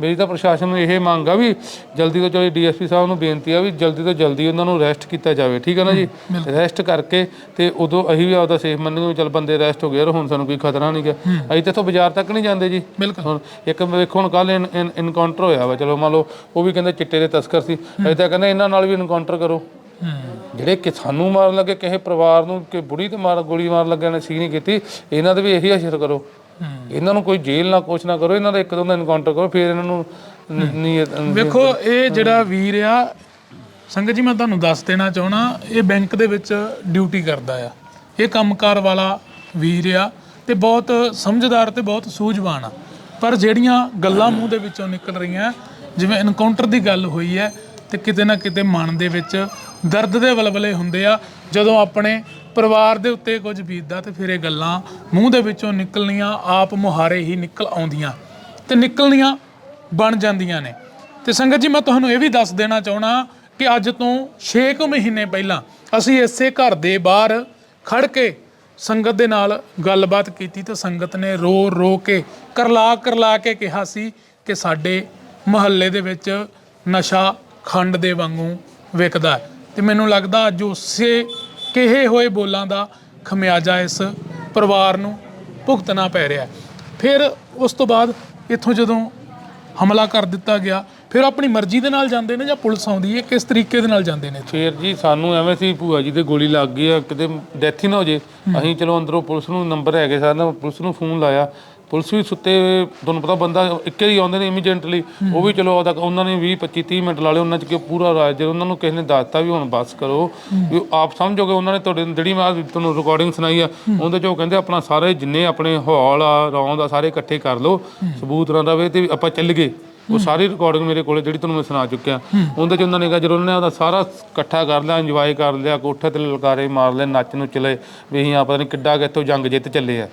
ਮੇਰੀ ਤਾਂ ਪ੍ਰਸ਼ਾਸਨ ਨੂੰ ਇਹ ਮੰਗ ਆ ਵੀ ਜਲਦੀ ਤੋਂ ਜਲਦੀ ਡੀਐਸਪੀ ਸਾਹਿਬ ਨੂੰ ਬੇਨਤੀ ਆ ਵੀ ਜਲਦੀ ਤੋਂ ਜਲਦੀ ਉਹਨਾਂ ਨੂੰ ਅਰੈਸਟ ਕੀਤਾ ਜਾਵੇ ਠੀਕ ਹੈ ਨਾ ਜੀ? ਅਰੈਸਟ ਕਰਕੇ ਤੇ ਉਦੋਂ ਅਸੀਂ ਵੀ ਆਪਦਾ ਸੇਫ ਮੰਨਾਂਗੇ ਚੱਲ ਬੰਦੇ ਅਰੈਸਟ ਹੋ ਗਏ ਯਾਰ ਹੁਣ ਸਾਨੂੰ ਕੋਈ ਖਤਰਾ ਨਹੀਂ ਗਾ ਅਸੀਂ ਤੇ ਇੱਥੋਂ ਬਾਜ਼ਾਰ ਤੱਕ ਨਹੀਂ ਜਾਂਦੇ ਜੀ। ਬਿਲਕੁਲ। ਹੁਣ ਇੱਕ ਵੇਖੋ ਹੁਣ ਕੱਲ ਇਨਕਾਊਂਟਰ ਹੋਇਆ ਵਾ ਚਲੋ ਮੰਨ ਲਓ ਉਹ ਵੀ ਕਹਿੰਦੇ ਚਿੱਟੇ ਦੇ ਤਸਕਰ ਸੀ। ਤਾਂ ਕਹਿੰਦੇ ਇਹਨਾਂ ਨਾਲ ਵੀ ਇਨਕਾਊਂਟਰ ਕਰੋ। ਜਿਹੜੇ ਕਿ ਸਾਨੂੰ ਮਾਰਨ ਲੱਗੇ ਕਿਸੇ ਪਰਿਵਾਰ ਨੂੰ ਕਿ ਬੁੜੀ ਤੇ ਮਾਰ ਗੋਲੀ ਮਾਰਨ ਲੱਗਿਆ ਨੇ ਸੀ ਨਹੀਂ ਕੀਤੀ ਇਹਨਾਂ ਦੇ ਵੀ ਇਹੀ ਅਸਰ ਕਰੋ। ਇਹਨਾਂ ਨੂੰ ਕੋਈ ਜੇਲ੍ਹ ਨਾ ਕੁਛ ਨਾ ਕਰੋ ਇਹਨਾਂ ਦਾ ਇੱਕ ਦੋ ਦਾ ਇਨਕਾਊਂਟਰ ਕਰੋ ਫਿਰ ਇਹਨਾਂ ਨੀ- ਵੇਖੋ ਇਹ ਜਿਹੜਾ ਵੀਰ ਆ ਸੰਗਤ ਜੀ ਮੈਂ ਤੁਹਾਨੂੰ ਦੱਸ ਦੇਣਾ ਚਾਹਣਾ ਇਹ ਬੈਂਕ ਦੇ ਵਿੱਚ ਡਿਊਟੀ ਕਰਦਾ ਆ। ਇਹ ਕੰਮਕਾਰ ਵਾਲਾ ਵੀਰ ਆ ਤੇ ਬਹੁਤ ਸਮਝਦਾਰ ਤੇ ਬਹੁਤ ਸੂਝਵਾਨ ਆ। ਪਰ ਜਿਹੜੀਆਂ ਗੱਲਾਂ ਮੂੰਹ ਦੇ ਵਿੱਚੋਂ ਨਿਕਲ ਰਹੀਆਂ ਜਿਵੇਂ ਇਨਕਾਊਂਟਰ ਦੀ ਗੱਲ ਹੋਈ ਹੈ ਤੇ ਕਿਤੇ ਨਾ ਕਿਤੇ ਮਨ ਦੇ ਵਿੱਚ ਦਰਦ ਦੇ ਵਲਵਲੇ ਹੁੰਦੇ ਆ। ਜਦੋਂ ਆਪਣੇ ਪਰਿਵਾਰ ਦੇ ਉੱਤੇ ਕੁਝ ਬੀਤਦਾ ਤੇ ਫਿਰ ਇਹ ਗੱਲਾਂ ਮੂੰਹ ਦੇ ਵਿੱਚੋਂ ਨਿਕਲਣੀਆਂ, ਆਪ ਮੁਹਾਰੇ ਹੀ ਨਿਕਲ ਆਉਂਦੀਆਂ ਤੇ ਨਿਕਲਣੀਆਂ ਬਣ ਜਾਂਦੀਆਂ ਨੇ। ਤੇ ਸੰਗਤ ਜੀ, ਮੈਂ ਤੁਹਾਨੂੰ ਇਹ ਵੀ ਦੱਸ ਦੇਣਾ ਚਾਹਣਾ ਕਿ ਅੱਜ ਤੋਂ 6 ਕੁ ਮਹੀਨੇ ਪਹਿਲਾਂ ਅਸੀਂ ਇਸੇ ਘਰ ਦੇ ਬਾਹਰ ਖੜ ਕੇ ਸੰਗਤ ਦੇ ਨਾਲ ਗੱਲਬਾਤ ਕੀਤੀ ਤੇ ਸੰਗਤ ਨੇ ਰੋ ਰੋ ਕੇ ਕਰਲਾ ਕਰਲਾ ਕੇ ਕਿਹਾ ਸੀ ਕਿ ਸਾਡੇ ਮਹੱਲੇ ਦੇ ਵਿੱਚ ਨਸ਼ਾ ਖੰਡ ਦੇ ਵਾਂਗੂ ਵਿਕਦਾ ਤੇ ਮੈਨੂੰ ਲੱਗਦਾ ਅੱਜ ਉਸੇ ਕਿਹੇ ਹੋਏ ਬੋਲਾਂ ਦਾ ਖਮਿਆਜਾ ਇਸ ਪਰਿਵਾਰ ਨੂੰ ਭੁਗਤਣਾ ਪੈ ਰਿਹਾ। ਫਿਰ ਉਸ ਤੋਂ ਬਾਅਦ ਇੱਥੋਂ ਜਦੋਂ ਹਮਲਾ ਕਰ ਦਿੱਤਾ ਗਿਆ ਫਿਰ ਆਪਣੀ ਮਰਜ਼ੀ ਦੇ ਨਾਲ ਜਾਂਦੇ ਨੇ ਜਾਂ ਪੁਲਿਸ ਆਉਂਦੀ ਹੈ? ਕਿਸ ਤਰੀਕੇ ਦੇ ਨਾਲ ਜਾਂਦੇ ਨੇ ਫੇਰ ਜੀ ਸਾਨੂੰ ਐਵੇਂ ਸੀ ਭੂਆ ਜੀ ਦੇ ਗੋਲੀ ਲੱਗ ਗਈ ਆ ਕਿਤੇ ਡੈਥ ਹੀ ਨਾ ਹੋ ਜੇ। ਅਸੀਂ ਚਲੋ ਅੰਦਰੋਂ ਪੁਲਿਸ ਨੂੰ ਨੰਬਰ ਹੈਗੇ ਸਾਡਾ ਪੁਲਿਸ ਨੂੰ ਫੋਨ ਲਾਇਆ। ਪੁਲਿਸ ਵੀ ਸੁੱਤੇ ਹੋਏ, ਤੁਹਾਨੂੰ ਪਤਾ ਬੰਦਾ ਇੱਕੇ ਹੀ ਆਉਂਦੇ ਨੇ ਇਮੀਡੀਏਟਲੀ ਉਹ ਵੀ ਚਲੋ ਉਹਦਾ ਉਹਨਾਂ ਨੇ 20 25 30 ਮਿੰਟ ਲਾ ਲਏ ਉਹਨਾਂ ਚ ਕਿ ਪੂਰਾ ਰਾਜ ਜਦੋਂ ਉਹਨਾਂ ਨੂੰ ਕਿਸੇ ਨੇ ਦੱਸਤਾ ਵੀ ਹੁਣ ਬਸ ਕਰੋ। ਵੀ ਉਹ ਆਪ ਸਮਝੋਗੇ ਉਹਨਾਂ ਨੇ ਤੁਹਾਡੇ ਜਿਹੜੀ ਮੈਂ ਤੁਹਾਨੂੰ ਰਿਕਾਰਡਿੰਗ ਸੁਣਾਈ ਆ ਉਹਦੇ ਚ ਉਹ ਕਹਿੰਦੇ ਆਪਣਾ ਸਾਰੇ ਜਿੰਨੇ ਆਪਣੇ ਹੌਲ ਆ ਰੌਂਦ ਆ ਸਾਰੇ ਇਕੱਠੇ ਕਰ ਲਓ ਸਬੂਤ ਨਾ ਰਵੇ ਤੇ ਆਪਾਂ ਚੱਲ ਗਏ। ਉਹ ਸਾਰੀ ਰਿਕਾਰਡਿੰਗ ਮੇਰੇ ਕੋਲੇ ਜਿਹੜੀ ਤੁਹਾਨੂੰ ਮੈਂ ਸੁਣਾ ਚੁੱਕਿਆ। ਉਹਦੇ ਚ ਉਹਨਾਂ ਨੇ ਕਿਹਾ ਜਦੋਂ ਉਹਨਾਂ ਨੇ ਉਹਦਾ ਸਾਰਾ ਇਕੱਠਾ ਕਰ ਲਿਆ ਇੰਜੋਏ ਕਰ ਲਿਆ ਕੋਠੇ ਤੇ ਲਲਕਾਰੇ ਮਾਰ ਲਏ ਨੱਚ ਨੂੰ ਚਲੇ ਵੀ ਅਸੀਂ ਆ ਪਤਾ ਨਹੀਂ ਕਿੱਡਾ ਕਿੱਥੋਂ ਜੰਗ ਜਿੱਤ ਚੱਲੇ ਆ।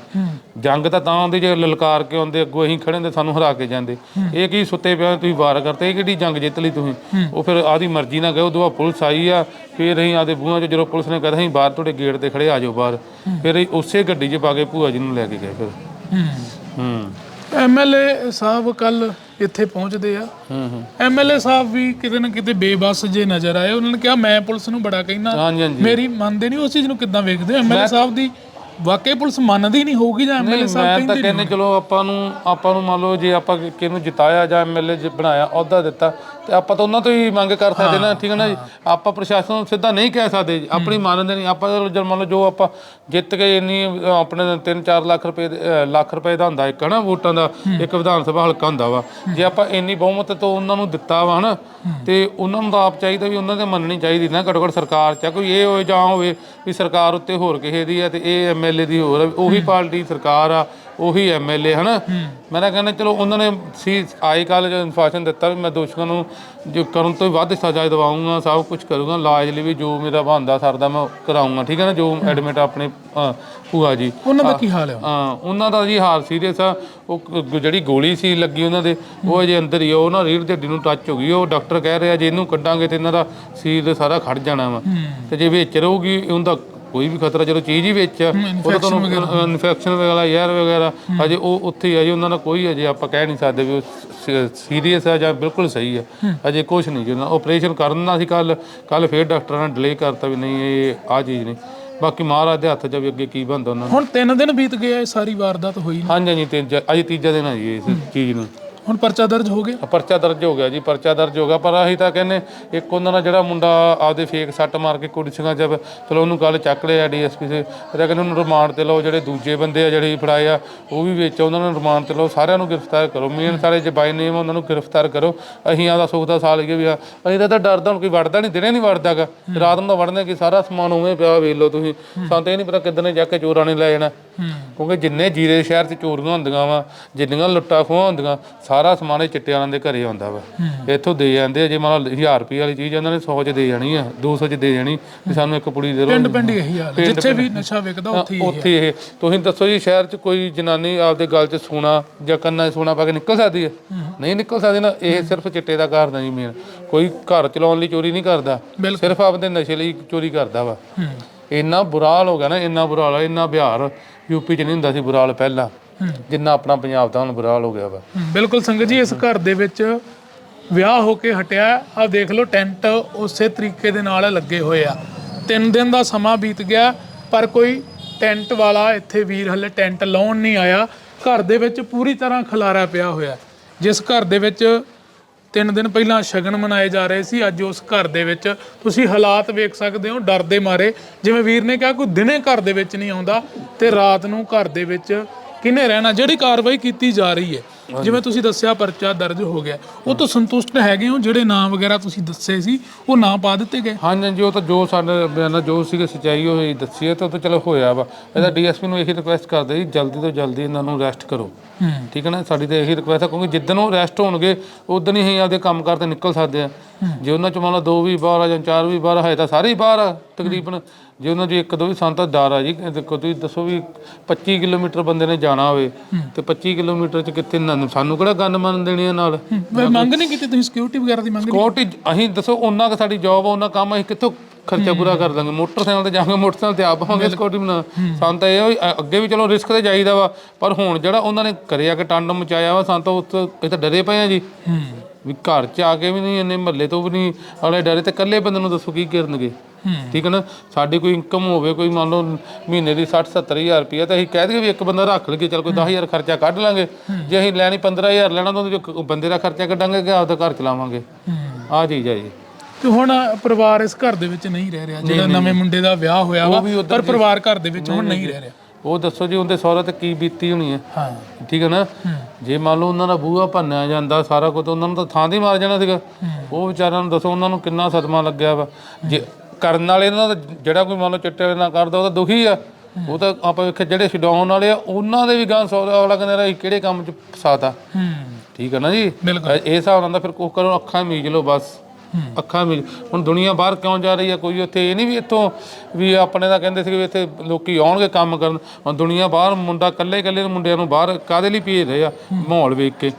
ਜੰਗ ਤਾਂ ਤਾਂ ਆਉਂਦੀ ਜੇ ਲਲਕਾਰ ਕੇ ਆਉਂਦੇ ਅੱਗੋਂ ਅਸੀਂ ਖੜੇ ਹੁੰਦੇ ਸਾਨੂੰ ਹਰਾ ਕੇ ਜਾਂਦੇ। ਇਹ ਕੀ ਸੁੱਤੇ ਪਿਆ ਤੁਸੀਂ ਵਾਰ ਕਰਤੇ ਇਹ ਕਿਹੜੀ ਜੰਗ ਜਿੱਤ ਲਈ ਤੁਸੀਂ? ਉਹ ਫਿਰ ਆਦੀ ਮਰਜ਼ੀ ਨਾਲ ਗਏ ਉਦੋਂ ਬਾਅਦ ਪੁਲਿਸ ਆਈ ਆ ਫਿਰ ਅਸੀਂ ਆਦੇ ਬੂਹਾਂ 'ਚ ਜਦੋਂ ਪੁਲਿਸ ਨੇ ਕਹਿੰਦਾ ਅਸੀਂ ਬਾਹਰ ਤੁਹਾਡੇ ਗੇਟ ਤੇ ਖੜੇ ਆ ਜਾਓ ਬਾਹਰ। ਫਿਰ ਉਸੇ ਗੱਡੀ 'ਚ ਪਾ ਕੇ ਭੂਆ ਜੀ ਨੂੰ ਲੈ ਕੇ ਗਏ ਫਿਰ। ਹੂੰ। ਹੂੰ। ਐਮਐਲਏ ਸਾਹਿਬ ਕੱਲ ਇੱਥੇ ਪਹੁੰਚਦੇ ਆ। ਹੂੰ ਹੂੰ। ਐਮਐਲਏ ਸਾਹਿਬ ਵੀ ਕਿਤੇ ਨਾ ਕਿਤੇ ਬੇਬਸ ਜੇ ਨਜ਼ਰ ਆਏ। ਉਹਨਾਂ ਨੇ ਕਿਹਾ ਮੈਂ ਪੁਲਿਸ ਨੂੰ ਬੜਾ ਹਾਂਜੀ ਹਾਂਜੀ। ਮੇਰੀ ਮੰਨਦੇ ਨਹੀਂ ਉਸ ਚੀਜ਼ ਨੂੰ ਕਿੱਦਾਂ ਵੇਖਦੇ। ਐਮਐਲਏ ਸਾਹਿਬ ਦੀ ਵਾਕਈ ਪੁਲਿਸ ਮੰਨਦੀ ਨਹੀਂ ਹੋਊਗੀ ਜਾਂ ਐਮਐਲਏ ਸਾਹਿਬ ਮੈਂ ਤਾਂ ਕਹਿੰਦੇ ਕਹਿੰਦੇ ਚਲੋ ਆਪਾਂ ਨੂੰ ਆਪਾਂ ਨੂੰ ਮੰਨ ਲਓ ਜੇ ਆਪਾਂ ਕਿ- ਕਿਹਨੂੰ ਜਿਤਾਇਆ ਜਾਂ ਐਮਐਲਏ ਬਣਾਇਆ ਅਹੁਦਾ ਦਿੱਤਾ। ਤੇ ਆਪਾਂ ਤਾਂ ਉਹਨਾਂ ਤੋਂ ਹੀ ਮੰਗ ਕਰ ਸਕਦੇ ਨਾ ਠੀਕ ਹੈ ਨਾ ਜੀ? ਆਪਾਂ ਪ੍ਰਸ਼ਾਸਨ ਨੂੰ ਸਿੱਧਾ ਨਹੀਂ ਕਹਿ ਸਕਦੇ ਜੀ, ਆਪਣੀ ਮੰਨਦੇ ਨਹੀਂ। ਆਪਾਂ ਜਦ ਮੰਨ ਲਓ ਜੋ ਆਪਾਂ ਜਿੱਤ ਕੇ ਇੰਨੀ ਅ, ਆਪਣੇ 3-4 ਲੱਖ ਰੁਪਏ ਦੇ- ਅ, ਲੱਖ ਰੁਪਏ ਦਾ ਹੁੰਦਾ ਇੱਕ ਹਨਾ ਵੋਟਾਂ ਦਾ ਇੱਕ ਵਿਧਾਨ ਸਭਾ ਹਲਕਾ ਹੁੰਦਾ ਵਾ। ਜੇ ਆਪਾਂ ਇੰਨੀ ਬਹੁਮਤ ਤੋਂ ਉਹਨਾਂ ਨੂੰ ਦਿੱਤਾ ਵਾ ਹਨਾ ਤੇ ਉਹਨਾਂ ਨੂੰ ਤਾਂ ਆਪ ਚਾਹੀਦਾ ਵੀ ਉਹਨਾਂ ਦੇ ਮੰਨਣੀ ਚਾਹੀਦੀ ਨਾ ਘੱਟੋ ਘੱਟ ਸਰਕਾਰ ਚ ਆ। ਕੋਈ ਇਹ ਹੋਵੇ ਜਾਂ ਹੋਵੇ ਵੀ ਸਰਕਾਰ ਉੱਤੇ ਹੋਰ ਕਿਸੇ ਦੀ ਆ ਤੇ ਇਹ ਐਮਐਲਏ ਦੀ ਹੋਰ ਆ, ਉਹੀ ਪਾਰਟੀ ਸਰਕਾਰ ਆ। ਉਹੀ ਐਮਐਲਏ ਹਨਾ? ਮੈਂ ਤਾਂ ਕਹਿੰਦਾ ਚਲੋ ਉਹਨਾਂ ਨੇ ਸੀ ਆਈ ਕਾਲ ਜੋ ਇਨਫੋਰਮੇਸ਼ਨ ਦਿੱਤਾ ਵੀ ਮੈਂ ਦੋਸ਼ੀਆਂ ਨੂੰ ਜੋ ਕਰਨ ਤੋਂ ਵੱਧ ਸਜ਼ਾ ਦਿਵਾਉਂਗਾ ਸਭ ਕੁਝ ਕਰੂੰਗਾ ਇਲਾਜ ਲਈ ਵੀ ਜੋ ਮੇਰਾ ਬਣਦਾ ਸਰਦਾ ਮੈਂ ਕਰਾਉਂਗਾ ਠੀਕ ਹੈ ਨਾ? ਜੋ ਐਡਮਿਟ ਆਪਣੇ ਭੂਆ ਜੀ। ਉਹਨਾਂ ਦਾ ਕੀ ਹਾਲ ਹੈ ਹਾਂ ਉਹਨਾਂ ਦਾ ਜੀ ਹਾਲ ਸੀਰੀਅਸ ਆ। ਉਹ ਜਿਹੜੀ ਗੋਲੀ ਸੀ ਲੱਗੀ ਉਹਨਾਂ ਦੇ ਉਹ ਅਜੇ ਅੰਦਰ ਹੀ ਆ। ਉਹ ਨਾ ਰੀੜ ਦੀ ਹੱਡੀ ਨੂੰ ਟੱਚ ਹੋ ਗਈ। ਉਹ ਡਾਕਟਰ ਕਹਿ ਰਿਹਾ ਜੇ ਇਹਨੂੰ ਕੱਢਾਂਗੇ ਤੇ ਇਹਨਾਂ ਦਾ ਸਰੀਰ ਸਾਰਾ ਖੜ ਜਾਣਾ ਵਾ। ਤੇ ਜੇ ਵਿੱਚ ਰਹੂਗੀ ਉਹਦਾ ਕੋਈ ਵੀ ਖਤਰਾ ਜਦੋਂ ਚੀਜ਼ ਹੀ ਵਿੱਚ ਆ ਉਹਦਾ ਤੁਹਾਨੂੰ ਇਨਫੈਕਸ਼ਨ ਵਗੈਰਾ। ਯਾਰ ਵਗੈਰਾ ਅਜੇ ਉਹ ਉੱਥੇ ਹੀ ਆ ਜੀ ਉਹਨਾਂ ਦਾ ਕੋਈ ਅਜੇ ਆਪਾਂ ਕਹਿ ਨਹੀਂ ਸਕਦੇ ਵੀ ਉਹ ਸੀਰੀਅਸ ਆ ਜਾਂ ਬਿਲਕੁਲ ਸਹੀ ਆ। ਅਜੇ ਕੁਝ ਨਹੀਂ ਜਿਹਨਾਂ ਆਪਰੇਸ਼ਨ ਕਰਨਾ ਸੀ ਕੱਲ ਕੱਲ ਫੇਰ ਡਾਕਟਰਾਂ ਨੇ ਡਿਲੇ ਕਰਤਾ ਵੀ ਨਹੀਂ ਇਹ ਆ ਚੀਜ਼ ਨਹੀਂ। ਬਾਕੀ ਮਹਾਰਾਜ ਦੇ ਹੱਥ 'ਚ ਆ ਵੀ ਅੱਗੇ ਕੀ ਬਣਦਾ ਉਹਨਾਂ ਨੂੰ। ਹੁਣ 3 ਦਿਨ ਬੀਤ ਗਏ ਆ ਇਹ ਸਾਰੀ ਵਾਰਦਾਤ ਹੋਈ ਨੂੰ। ਹਾਂਜੀ ਹਾਂਜੀ ਤੀਜਾ ਅਜੇ ਤੀਜਾ ਦਿਨ ਆ ਜੀ ਇਸ ਚੀਜ਼ ਨੂੰ। ਹੁਣ ਪਰਚਾ ਦਰਜ ਹੋ ਗਿਆ? ਪਰਚਾ ਦਰਜ ਹੋ ਗਿਆ ਜੀ, ਪਰਚਾ ਦਰਜ ਹੋ ਗਿਆ। ਪਰ ਅਸੀਂ ਤਾਂ ਕਹਿੰਨੇ ਇੱਕ ਉਹਨਾਂ ਦਾ ਜਿਹੜਾ ਮੁੰਡਾ ਆਪਦੇ ਫੇਕ ਸੱਟ ਮਾਰ ਕੇ ਕੁੜੀਆਂ ਜਬ, ਚਲੋ ਉਹਨੂੰ ਕੱਲ ਚੱਕ ਲਿਆ ਡੀਐਸਪੀ ਸੇ ਫਿਰ ਕਹਿੰਦੇ ਉਹਨੂੰ ਰਿਮਾਂਡ ਤੇ ਲਓ, ਜਿਹੜੇ ਦੂਜੇ ਬੰਦੇ ਆ, ਜਿਹੜੇ ਫੜਾਏ ਆ, ਉਹ ਵੀ ਵਿੱਚ ਉਹਨਾਂ ਨੂੰ ਰਿਮਾਂਡ ਤੇ ਲਓ, ਸਾਰਿਆਂ ਨੂੰ ਗ੍ਰਿਫਤਾਰ ਕਰੋ। ਮੇਨ ਸਾਰੇ ਜੇ ਬਾਈ ਨੇਮ ਉਹਨਾਂ ਨੂੰ ਗ੍ਰਿਫਤਾਰ ਕਰੋ। ਅਸੀਂ ਆਦਾ ਸੁੱਖ ਦਾ ਸਾਲ ਗਏ ਵੀ ਆ, ਅਸੀਂ ਤਾਂ ਡਰਦਾ ਹੁਣ ਕੋਈ ਵੜਦਾ ਨਹੀਂ, ਦਿਨੇ ਨਹੀਂ ਵੜਦਾਗਾ ਰਾਤ ਨੂੰ ਤਾਂ ਵੜਨੇ ਕਿ ਸਾਰਾ ਸਮਾਨ ਉਵੇਂ ਪਿਆ, ਵੇਖ ਲਓ ਤੁਸੀਂ। ਸਾਨੂੰ ਤਾਂ ਇਹ ਨਹੀਂ ਪਤਾ ਕਿੱਦਣ ਜਾ ਕੇ ਚੋਰਾਂ ਨੇ ਲੈ ਜਾਣਾ। ਕਿਉਂਕਿ ਜਿੰਨੇ ਜੀਰੇ ਸ਼ਹਿਰ 'ਚ ਚੋਰੀਆਂ ਹੁੰਦੀਆਂ ਵਾ ਜਿੰਨੀਆਂ ਲੁੱਟਾਂ ਖੋਹਾਂ ਹੁੰਦੀਆਂ ਸਾਰਾ ਸਮਾਨ ਇਹ ਚਿੱਟੇ ਵਾਲਿਆਂ ਦੇ ਘਰੇ ਆਉਂਦਾ ਵਾ। ਇੱਥੋਂ ਦੇ ਜਾਂਦੇ ਆ ਜੇ ਮੰਨ ਲਓ 1000 ਰੁਪਏ ਵਾਲੀ ਚੀਜ਼ ਉਹਨਾਂ ਨੇ 100 ਚ ਦੇ ਜਾਣੀ ਆ 200 ਚ ਦੇ ਜਾਣੀ ਵੀ ਸਾਨੂੰ ਇੱਕ ਪੁੜੀ ਦੇ ਪਿੰਡ ਦਿਓ ਪਿੰਡ ਇਹੀ ਹਾਲ। ਜਿੱਥੇ ਵੀ ਨਸ਼ਾ ਵਿਕਦਾ ਉੱਥੇ ਹੀ ਉੱਥੇ ਇਹ। ਤੁਸੀਂ ਦੱਸੋ ਜੀ ਸ਼ਹਿਰ 'ਚ ਕੋਈ ਜਨਾਨੀ ਆਪਦੇ ਗਲ 'ਚ ਸੋਨਾ ਜਾਂ ਕੰਨਾਂ 'ਚ ਸੋਨਾ ਪਾ ਕੇ ਨਿਕਲ ਸਕਦੀ ਹੈ। ਨਹੀਂ ਨਿਕਲ ਸਕਦੀ ਨਾ ਇਹ ਸਿਰਫ ਚਿੱਟੇ ਦਾ ਕਾਰਨ ਨਹੀਂ ਮੇਨ ਕੋਈ ਘਰ ਚਲਾਉਣ ਲਈ ਚੋਰੀ ਨਹੀਂ ਕਰਦਾ। ਸਿਰਫ ਆਪਦੇ ਨਸ਼ੇ ਲਈ ਚੋਰੀ ਕਰਦਾ ਵਾ। ਇੰਨਾ ਬੁਰਾ ਹਾਲ ਹੋ ਗਿਆ ਨਾ ਇੰਨਾ ਬੁਰਾ ਹਾਲ ਇੰਨਾ ਬਿਹਾਰ। ਯੂਪੀ 'ਚ ਨਹੀਂ ਹੁੰਦਾ ਸੀ ਬੁਰਾ ਹਾਲ ਪਹਿਲਾਂ। ਜਿੰਨਾ ਆਪਣਾ ਪੰਜਾਬ ਦਾ ਹੁਣ ਬੁਰਾ ਹਾਲ ਹੋ ਗਿਆ ਵਾ। ਬਿਲਕੁਲ ਸੰਗਤ ਜੀ ਇਸ ਘਰ ਦੇ ਵਿੱਚ ਵਿਆਹ ਹੋ ਕੇ ਹਟਿਆ। ਆ ਦੇਖ ਲਓ ਟੈਂਟ ਉਸੇ ਤਰੀਕੇ ਦੇ ਨਾਲ ਲੱਗੇ ਹੋਏ ਆ। ਤਿੰਨ ਦਿਨ ਦਾ ਸਮਾਂ ਬੀਤ ਗਿਆ ਪਰ ਕੋਈ ਟੈਂਟ ਵਾਲਾ ਇੱਥੇ ਵੀਰ ਹਲੇ ਟੈਂਟ ਲਾਉਣ ਨਹੀਂ ਆਇਆ। ਘਰ ਦੇ ਵਿੱਚ ਪੂਰੀ ਤਰ੍ਹਾਂ ਖਲਾਰਾ ਪਿਆ ਹੋਇਆ। ਜਿਸ ਘਰ ਦੇ ਵਿੱਚ ਤਿੰਨ ਦਿਨ ਪਹਿਲਾਂ ਸ਼ਗਨ ਮਨਾਏ ਜਾ ਰਹੇ ਸੀ, ਅੱਜ ਉਸ ਘਰ ਦੇ ਵਿੱਚ। ਤੁਸੀਂ ਹਾਲਾਤ ਵੇਖ ਸਕਦੇ ਹੋ, ਡਰ ਦੇ ਮਾਰੇ। ਜਿਵੇਂ ਵੀਰ ਨੇ ਕਿਹਾ, ਕੋਈ ਦਿਨੇ ਘਰ ਦੇ ਵਿੱਚ ਨਹੀਂ ਆਉਂਦਾ ਤੇ ਰਾਤ ਨੂੰ ਘਰ ਦੇ ਵਿੱਚ ਕਿਨੇ ਰਹਿਣਾ? ਜਿਹੜੀ ਕਾਰਵਾਈ ਕੀਤੀ ਜਾ ਰਹੀ ਹੈ। ਜਿਵੇਂ ਤੁਸੀਂ ਦੱਸਿਆ ਪਰਚਾ ਦਰਜ ਹੋ ਗਿਆ। ਉਹ ਤੋਂ ਸੰਤੁਸ਼ਟ ਹੈਗੇ ਹੋ ਜਿਹੜੇ ਨਾਮ ਵਗੈਰਾ ਤੁਸੀਂ ਦੱਸੇ ਸੀ ਉਹ ਨਾਂ ਪਾ ਦਿੱਤੇ ਗਏ? ਹਾਂਜੀ ਹਾਂਜੀ ਉਹ ਤਾਂ ਜੋ ਸਾਡੇ ਬਿਆਨਾਂ ਜੋ ਸੀਗੇ ਸਚਾਈ ਉਹ ਹੀ ਦੱਸੀ ਹੈ ਤਾਂ ਉਹ ਤਾਂ ਚਲੋ ਹੋਇਆ ਵਾ। ਇਹਦਾ ਡੀਐਸਪੀ ਨੂੰ ਇਹੀ ਰਿਕੁਐਸਟ ਕਰਦੇ ਜੀ ਜਲਦੀ ਤੋਂ ਜਲਦੀ ਇਹਨਾਂ ਨੂੰ ਅਰੈਸਟ ਕਰੋ। ਠੀਕ ਹੈ ਨਾ? ਸਾਡੀ ਤਾਂ ਇਹੀ ਰਿਕੁਐਸਟ ਹੈ ਕਿਉਂਕਿ ਜਿੱਦਣ ਉਹ ਅਰੈਸਟ ਹੋਣਗੇ ਉਦੋਂ ਹੀ ਅਸੀਂ ਆਪਦੇ ਕੰਮ ਕਰਦੇ ਨਿਕਲ ਸਕਦੇ ਆ ਜੇ ਉਹਨਾਂ ਚ ਮੰਨ ਲਓ ਦੋ ਵੀ ਬਾਹਰ ਆ ਜਾਂ ਚਾਰ ਵੀ ਬਾਹਰ ਹੈ ਤਾਂ ਸਾਰੇ ਹੀ ਬਾਹਰ ਆ ਤਕਰੀਬਨ। ਜੇ ਉਹਨਾਂ ਚ ਇੱਕ ਦੋ ਵੀ ਸਾਨੂੰ ਤਾਂ ਡਰ ਆ ਜੀ ਦੇਖੋ ਤੁਸੀਂ ਦੱਸੋ ਵੀ 25 ਕਿਲੋਮੀਟਰ ਬੰਦੇ ਨੇ ਜਾਣਾ ਹੋਵੇ ਤੇ 25 ਕਿਲੋਮੀਟਰ ਚ ਕਿੱਥੇ ਨਾ- ਸਾਨੂੰ ਕਿਹੜਾ ਗੰਨ ਮੰਨ ਦੇਣੀ ਆ ਨਾਲ? ਮੈਂ ਮੰਗ ਨਹੀਂ ਕੀਤੀ ਤੁਸੀਂ ਸਿਕਿਉਰਿਟੀ ਵਗੈਰਾ ਦੀ ਮੰਗ ਨਹੀਂ ਕੋਟੀ ਅਸੀਂ ਦੱਸੋ ਉਹਨਾਂ ਕੁ ਸਾਡੀ ਜੌਬ ਆ ਉਹਨਾਂ ਕੰਮ ਅਸੀਂ ਕਿੱਥੋਂ ਖਰਚਾ ਪੂਰਾ ਕਰ ਦਾਂਗੇ? ਮੋਟਰਸਾਈਕਲ ਤੇ ਜਾਵਾਂਗੇ ਮੋਟਰਸਾਈਕਲ ਤੇ ਆਪ ਹੋਵਾਂਗੇ ਸਕਿਉਰਟੀ ਬਣਾ ਸਾਨੂੰ ਤਾਂ ਇਹ ਆ ਵੀ ਅ- ਅੱਗੇ ਵੀ ਚਲੋ ਰਿਸਕ ਤੇ ਜਾਈਦਾ ਵਾ ਪਰ ਹੁਣ ਜਿਹੜਾ ਉਹਨਾਂ ਨੇ ਕਰਿਆ ਕਿ ਟੰਡ ਮਚਾਇਆ ਵਾ ਸਾਨੂੰ ਤਾਂ ਉਸ ਤੋਂ ਇਹ ਤਾਂ ਡਰੇ ਪਏ ਆ ਜੀ। ਵੀ ਘਰ ਚ ਆ ਕੇ ਵੀ ਨਹੀਂ ਇੰਨੇ ਮਹੱਲੇ ਤੋਂ ਵੀ ਨਹੀਂ ਅਗਲੇ ਡਰੇ ਤੇ ਇਕੱਲੇ ਬੰਦੇ ਨੂੰ ਦੱਸੋ ਕੀ ਕਰਨਗੇ? ਠੀਕ ਹੈ ਨਾ? ਸਾਡੀ ਕੋਈ ਇਨਕਮ ਹੋਵੇ ਕੋਈ ਮੰਨ ਲਓ ਮਹੀਨੇ ਦੀ 60 70000 ਰੁਪਏ ਤਾਂ ਅਸੀਂ ਕਹਿ ਦਈਏ ਵੀ ਇੱਕ ਬੰਦਾ ਰੱਖ ਲਈਏ ਚਲ ਕੋਈ 10000 ਖਰਚਾ ਕੱਢ ਲਾਂਗੇ। ਜੇ ਅਸੀਂ ਲੈਣੀ 15000 ਲੈਣਾ ਤਾਂ ਉਹਦੇ ਬੰਦੇ ਦਾ ਖਰਚਾ ਕੱਢਾਂਗੇ ਕਿ ਆਪਦਾ ਘਰ ਚਲਾਵਾਂਗੇ? ਆਹ ਚੀਜ਼ ਜੀ। ਤੇ ਹੁਣ ਪਰਿਵਾਰ ਇਸ ਘਰ ਦੇ ਵਿੱਚ ਨਹੀਂ ਰਹਿ ਰਿਹਾ ਜਿਹੜਾ ਨਵੇਂ ਮੁੰਡੇ ਦਾ ਵਿਆਹ ਹੋਇਆ ਵਾ ਪਰ ਪਰਿਵਾਰ ਘਰ ਦੇ ਵਿੱਚ ਹੁਣ ਨਹੀਂ ਰਹਿ ਰਿਹਾ। ਉਹ ਦੱਸੋ ਜੀ ਉਹਦੇ ਸਹੁਰੇ ਤੇ ਕੀ ਬੀਤੀ ਹੋਣੀ ਹੈ? ਹਾਂ। ਠੀਕ ਹੈ ਨਾ? ਜੇ ਮੰਨ ਲਓ ਉਹਨਾਂ ਦਾ ਬੂਹਾ ਭੰਨਿਆ ਜਾਂਦਾ ਸਾਰਾ ਕੁਝ ਉਹਨਾਂ ਨੂੰ ਤਾਂ ਥਾਂ ਹੀ ਮਾਰ ਜਾਣਾ ਸੀਗਾ। ਉਹ ਵਿਚਾਰਿਆਂ ਨੂੰ ਦੱਸੋ ਉਹਨਾਂ ਨੂੰ ਕਿੰਨਾ ਸਦਮਾ ਲੱਗਿਆ ਵਾ? ਜੇ ਕਰਨ ਵਾਲੇ ਇਹਨਾਂ ਦਾ ਜਿਹੜਾ ਕੋਈ ਮੰਨ ਲਓ ਚਿੱਟੇ ਵਾਲੇ ਨਾਲ ਕਰਦਾ ਉਹ ਤਾਂ ਦੁਖੀ ਆ। ਉਹ ਤਾਂ ਆਪਾਂ ਵੇਖਿਆ ਜਿਹੜੇ ਛਡਾਉਣ ਵਾਲੇ ਆ ਉਹਨਾਂ ਦੇ ਵੀ ਗਾਂ ਸੌ ਅਗਲਾ ਕਹਿੰਦਾ ਰਿਹਾ ਕਿਹੜੇ ਕੰਮ 'ਚ ਫਸਾਤਾ ਹੂੰ। ਠੀਕ ਹੈ ਨਾ ਜੀ। ਇਹ ਹਿਸਾਬ ਨਾਲ ਤਾਂ ਫਿਰ ਕੋ ਕਰੋ ਅੱਖਾਂ ਮੀਚ ਲਓ ਬਸ। ਅੱਖਾਂ ਮੀਚ ਹੁਣ ਦੁਨੀਆ ਬਾਹਰ ਕਿਉਂ ਜਾ ਰਹੀ ਹੈ ਕੋਈ ਉੱਥੇ ਇਹ ਨਹੀਂ ਵੀ ਇੱਥੋਂ ਵੀ ਆਪਣੇ ਦਾ ਕਹਿੰਦੇ ਸੀ ਵੀ ਇੱਥੇ ਲੋਕੀ ਆਉਣਗੇ ਕੰਮ ਕਰਨ। ਹੁਣ ਦੁਨੀਆ ਬਾਹਰ ਮੁੰਡਾ ਇਕੱਲੇ ਇਕੱਲੇ ਮੁੰਡਿਆਂ ਨੂੰ ਬਾਹਰ ਕਾਦੇ ਲਈ ਭੇਜ ਰਹੇ ਆ? ਮਾਹੌਲ ਵੇਖ ਕੇ।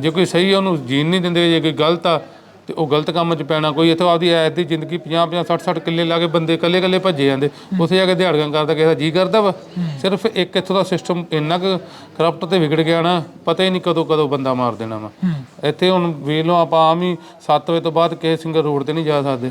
ਜੇ ਕੋਈ ਸਹੀ ਆ ਉਹਨੂੰ ਜੀਣ ਨਹੀਂ ਦਿੰਦੇ ਜੇ ਕੋਈ ਗਲਤ ਆ ਤੇ ਉਹ ਗਲਤ ਕੰਮ 'ਚ ਪੈਣਾ ਕੋਈ ਇੱਥੋਂ ਆਪਦੀ ਐਤ ਦੀ ਜ਼ਿੰਦਗੀ 50 50 60 60 ਕਿੱਲੇ ਲਾ ਕੇ ਬੰਦੇ ਇਕੱਲੇ ਇਕੱਲੇ ਭੱਜੇ ਜਾਂਦੇ। ਉੱਥੇ ਜਾ ਕੇ ਦਿਹਾੜੀਆਂ ਕਰਦਾ ਕਿਸੇ ਦਾ ਜੀ ਕਰਦਾ ਵਾ। ਸਿਰਫ ਇੱਕ ਇੱਥੋਂ ਦਾ ਸਿਸਟਮ ਇੰਨਾ ਕੁ ਕਰਪਟ ਤੇ ਵਿਗੜ ਗਿਆ ਨਾ ਪਤਾ ਹੀ ਨਹੀਂ ਕਦੋਂ ਕਦੋਂ ਬੰਦਾ ਮਾਰ ਦੇਣਾ ਵਾ। ਇੱਥੇ ਹੁਣ ਵੇਖ ਲਓ ਆਪਾਂ ਆਮ ਹੀ 7 ਵਜੇ ਤੋਂ ਬਾਅਦ ਕਿਸੇ ਸਿੰਗਲ ਰੋਡ ਤੇ ਨਹੀਂ ਜਾ ਸਕਦੇ।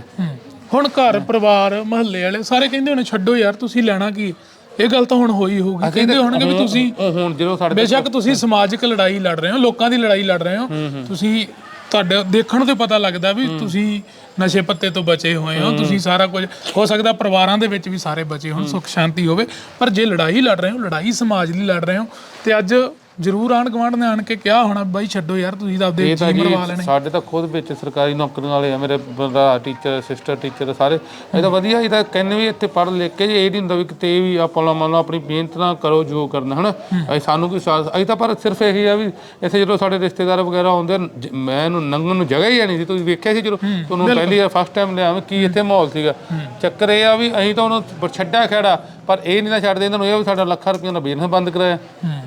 ਹੁਣ ਘਰ ਪਰਿਵਾਰ ਮਹੱਲੇ ਵਾਲੇ ਸਾਰੇ ਕਹਿੰਦੇ ਹੋਣੇ ਛੱਡੋ ਯਾਰ ਤੁਸੀਂ ਲੈਣਾ ਕੀ? ਇਹ ਗੱਲ ਤਾਂ ਹੁਣ ਹੋਈ ਹੋਊਗੀ। ਕਹਿੰਦੇ ਹੋਣਗੇ ਵੀ ਤੁਸੀਂ ਹੁਣ ਜਦੋਂ ਸਾਡੇ ਬੇਸ਼ੱਕ ਤੁਸੀਂ ਸਮਾਜਿਕ ਲੜਾਈ ਲੜ ਰਹੇ ਹੋ ਲੋਕਾਂ ਦੀ ਲੜਾਈ ਲੜ ਰਹੇ ਹੋ। ਤੁਸੀਂ ਤੁਹਾਡੇ ਦੇਖਣ ਤੋਂ ਪਤਾ ਲੱਗਦਾ ਵੀ ਤੁਸੀਂ ਨਸ਼ੇ ਪੱਤੇ ਤੋਂ ਬਚੇ ਹੋਏ ਹੋ ਤੁਸੀਂ ਸਾਰਾ ਕੁਝ ਹੋ ਸਕਦਾ ਪਰਿਵਾਰਾਂ ਦੇ ਵਿੱਚ ਵੀ ਸਾਰੇ ਬਚੇ ਹੋਣ ਸੁੱਖ ਸ਼ਾਂਤੀ ਹੋਵੇ ਪਰ ਜੇ ਲੜਾਈ ਲੜ ਰਹੇ ਹੋ ਲੜਾਈ ਸਮਾਜ ਲਈ ਲੜ ਰਹੇ ਹੋ ਤੇ ਅੱਜ ਜ਼ਰੂਰ ਆਣ ਗਵਾਂਢ ਨੇ ਆਣ ਕੇ ਕਿਹਾ ਹੋਣਾ ਬਾਈ ਛੱਡੋ ਯਾਰ ਤੁਸੀਂ ਤਾਂ ਆਪਦੇ ਇਹ ਤਾਂ ਜੀ ਮਰਵਾ ਲੈਣੇ। ਸਾਡੇ ਤਾਂ ਖੁਦ ਵਿੱਚ ਸਰਕਾਰੀ ਨੌਕਰੀਆਂ ਵਾਲੇ ਆ ਮੇਰੇ ਭਰਾ ਟੀਚਰ ਸਿਸਟਰ ਟੀਚਰ ਸਾਰੇ। ਇਹ ਤਾਂ ਵਧੀਆ ਇਹ ਤਾਂ ਕਹਿੰਦੇ ਵੀ ਇੱਥੇ ਪੜ੍ਹ ਲਿਖ ਕੇ ਇਹ ਨਹੀਂ ਹੁੰਦਾ ਵੀ ਕਿਤੇ ਇਹ ਵੀ ਆਪਾਂ ਲਾ ਮੰਨ ਲਓ ਆਪਣੀ ਮਿਹਨਤ ਨਾਲ ਕਰੋ ਜੋ ਕਰਨਾ ਹਨਾ? ਅਸੀਂ ਸਾਨੂੰ ਕੋਈ ਸਾਥ ਅਸੀਂ ਤਾਂ ਪਰ ਸਿਰਫ ਇਹੀ ਆ ਵੀ ਇੱਥੇ ਜਦੋਂ ਸਾਡੇ ਰਿਸ਼ਤੇਦਾਰ ਵਗੈਰਾ ਆਉਂਦੇ ਮੈਂ ਇਹਨੂੰ ਨੰਗਣ ਨੂੰ ਜਗ੍ਹਾ ਹੀ ਨਹੀਂ ਸੀ ਤੁਸੀਂ ਵੇਖਿਆ ਸੀ ਜਦੋਂ ਤੁਹਾਨੂੰ ਪਹਿਲੀ ਵਾਰ ਫਸਟ ਟਾਈਮ ਲਿਆ ਕੀ ਇੱਥੇ ਮਾਹੌਲ ਸੀਗਾ। ਚੱਕਰ ਇਹ ਆ ਵੀ ਅਸੀਂ ਤਾਂ ਉਹਨੂੰ ਛੱਡਿਆ ਖੜਾ ਪਰ ਇਹ ਨਹੀਂ ਨਾ ਛੱਡਦੇ ਇਹਨਾਂ ਨੂੰ ਇਹ ਵੀ ਸਾਡਾ ਲੱਖਾਂ ਰੁਪਈਆ ਦਾ ਬਿਜ਼ਨਸ ਬੰਦ ਕਰਾਇਆ।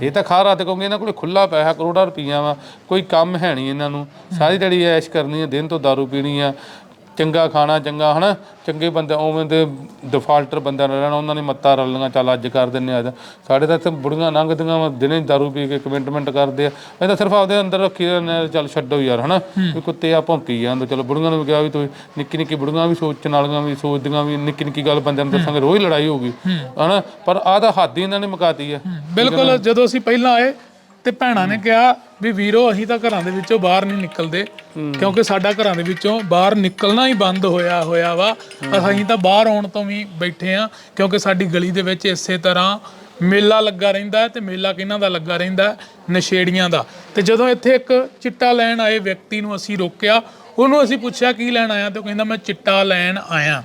ਇਹ ਤਾਂ ਖਾ ਰਾਤ ਕਹੋਗੇ ਇਹਨਾਂ ਕੋਲੇ ਖੁੱਲਾ ਪੈਸਾ ਕਰੋੜਾਂ ਰੁਪਈਆ ਵਾ ਕੋਈ ਕੰਮ ਹੈ ਨਹੀਂ ਇਹਨਾਂ ਨੂੰ। ਸਾਰੀ ਦਿਹਾੜੀ ਐਸ਼ ਕਰਨੀ ਹੈ ਦਿਨ ਤੋਂ ਦਾਰੂ ਪੀਣੀ ਆ। ਚੰਗਾ ਖਾਣਾ ਚੰਗਾ ਹਨਾ? ਚੰਗੇ ਬੰਦੇ ਉਵੇਂ ਦੇ ਡਿਫਾਲਟਰ ਬੰਦਿਆਂ ਨਾਲ ਰਹਿਣਾ ਉਹਨਾਂ ਨੇ ਮੱਤਾ ਰਲਣੀਆਂ ਚੱਲ ਅੱਜ ਕਰ ਦਿੰਨੇ ਅੱਜ। ਸਾਡੇ ਤਾਂ ਇੱਥੇ ਬੁੜੀਆਂ ਲੰਘਦੀਆਂ ਵਾ ਦਿਨੇ ਦਾਰੂ ਪੀ ਕੇ ਕਮਿਟਮੈਂਟ ਕਰਦੇ ਆ। ਇਹ ਤਾਂ ਸਿਰਫ ਆਪਦੇ ਅੰਦਰ ਰੱਖੀ ਆ, ਚੱਲ ਛੱਡੋ ਯਾਰ ਹਨਾ? ਵੀ ਕੁੱਤੇ ਆ ਭੌਂਕੀ ਜਾਂਦੇ ਚਲੋ ਬੁੜੀਆਂ ਨੂੰ ਕਿਹਾ ਵੀ ਤੂੰ ਨਿੱਕੀ ਨਿੱਕੀ ਬੁੜੀਆਂ ਵੀ ਸੋਚਣ ਵਾਲੀਆਂ ਵੀ ਸੋਚਦੀਆਂ ਵੀ ਨਿੱਕੀ ਨਿੱਕੀ ਗੱਲ ਬੰਦਿਆਂ ਨੂੰ ਦੱਸਾਂਗੇ ਰੋਜ਼ ਲੜਾਈ ਹੋਊਗੀ ਹਨਾ? ਪਰ ਆਹ ਤਾਂ ਹੱਦ ਹੀ ਇਹਨਾਂ ਨੇ ਮੁਕਾਤੀ ਆ। ਬਿਲਕੁਲ ਜਦੋਂ ਅਸੀਂ ਪਹਿਲਾਂ ਆਏ ਤੇ ਭੈਣਾਂ ਨੇ ਕਿਹਾ ਵੀ ਵੀਰੋ ਅਸੀਂ ਤਾਂ ਘਰਾਂ ਦੇ ਵਿੱਚੋਂ ਬਾਹਰ ਨਹੀਂ ਨਿਕਲਦੇ ਕਿਉਂਕਿ ਸਾਡਾ ਘਰਾਂ ਦੇ ਵਿੱਚੋਂ ਬਾਹਰ ਨਿਕਲਣਾ ਹੀ ਬੰਦ ਹੋਇਆ ਹੋਇਆ ਵਾ। ਅਸੀਂ ਤਾਂ ਬਾਹਰ ਆਉਣ ਤੋਂ ਵੀ ਬੈਠੇ ਆ ਕਿਉਂਕਿ ਸਾਡੀ ਗਲੀ ਦੇ ਵਿੱਚ ਇਸੇ ਤਰ੍ਹਾਂ ਮੇਲਾ ਲੱਗਾ ਰਹਿੰਦਾ ਤੇ ਮੇਲਾ ਕਿਹਨਾਂ ਦਾ ਲੱਗਾ ਰਹਿੰਦਾ? ਨਸ਼ੇੜੀਆਂ ਦਾ। ਤੇ ਜਦੋਂ ਇੱਥੇ ਇੱਕ ਚਿੱਟਾ ਲੈਣ ਆਏ ਵਿਅਕਤੀ ਨੂੰ ਅਸੀਂ ਰੋਕਿਆ ਉਹਨੂੰ ਅਸੀਂ ਪੁੱਛਿਆ ਕੀ ਲੈਣ ਆਇਆ? ਤੇ ਉਹ ਕਹਿੰਦਾ ਮੈਂ ਚਿੱਟਾ ਲੈਣ ਆਇਆ।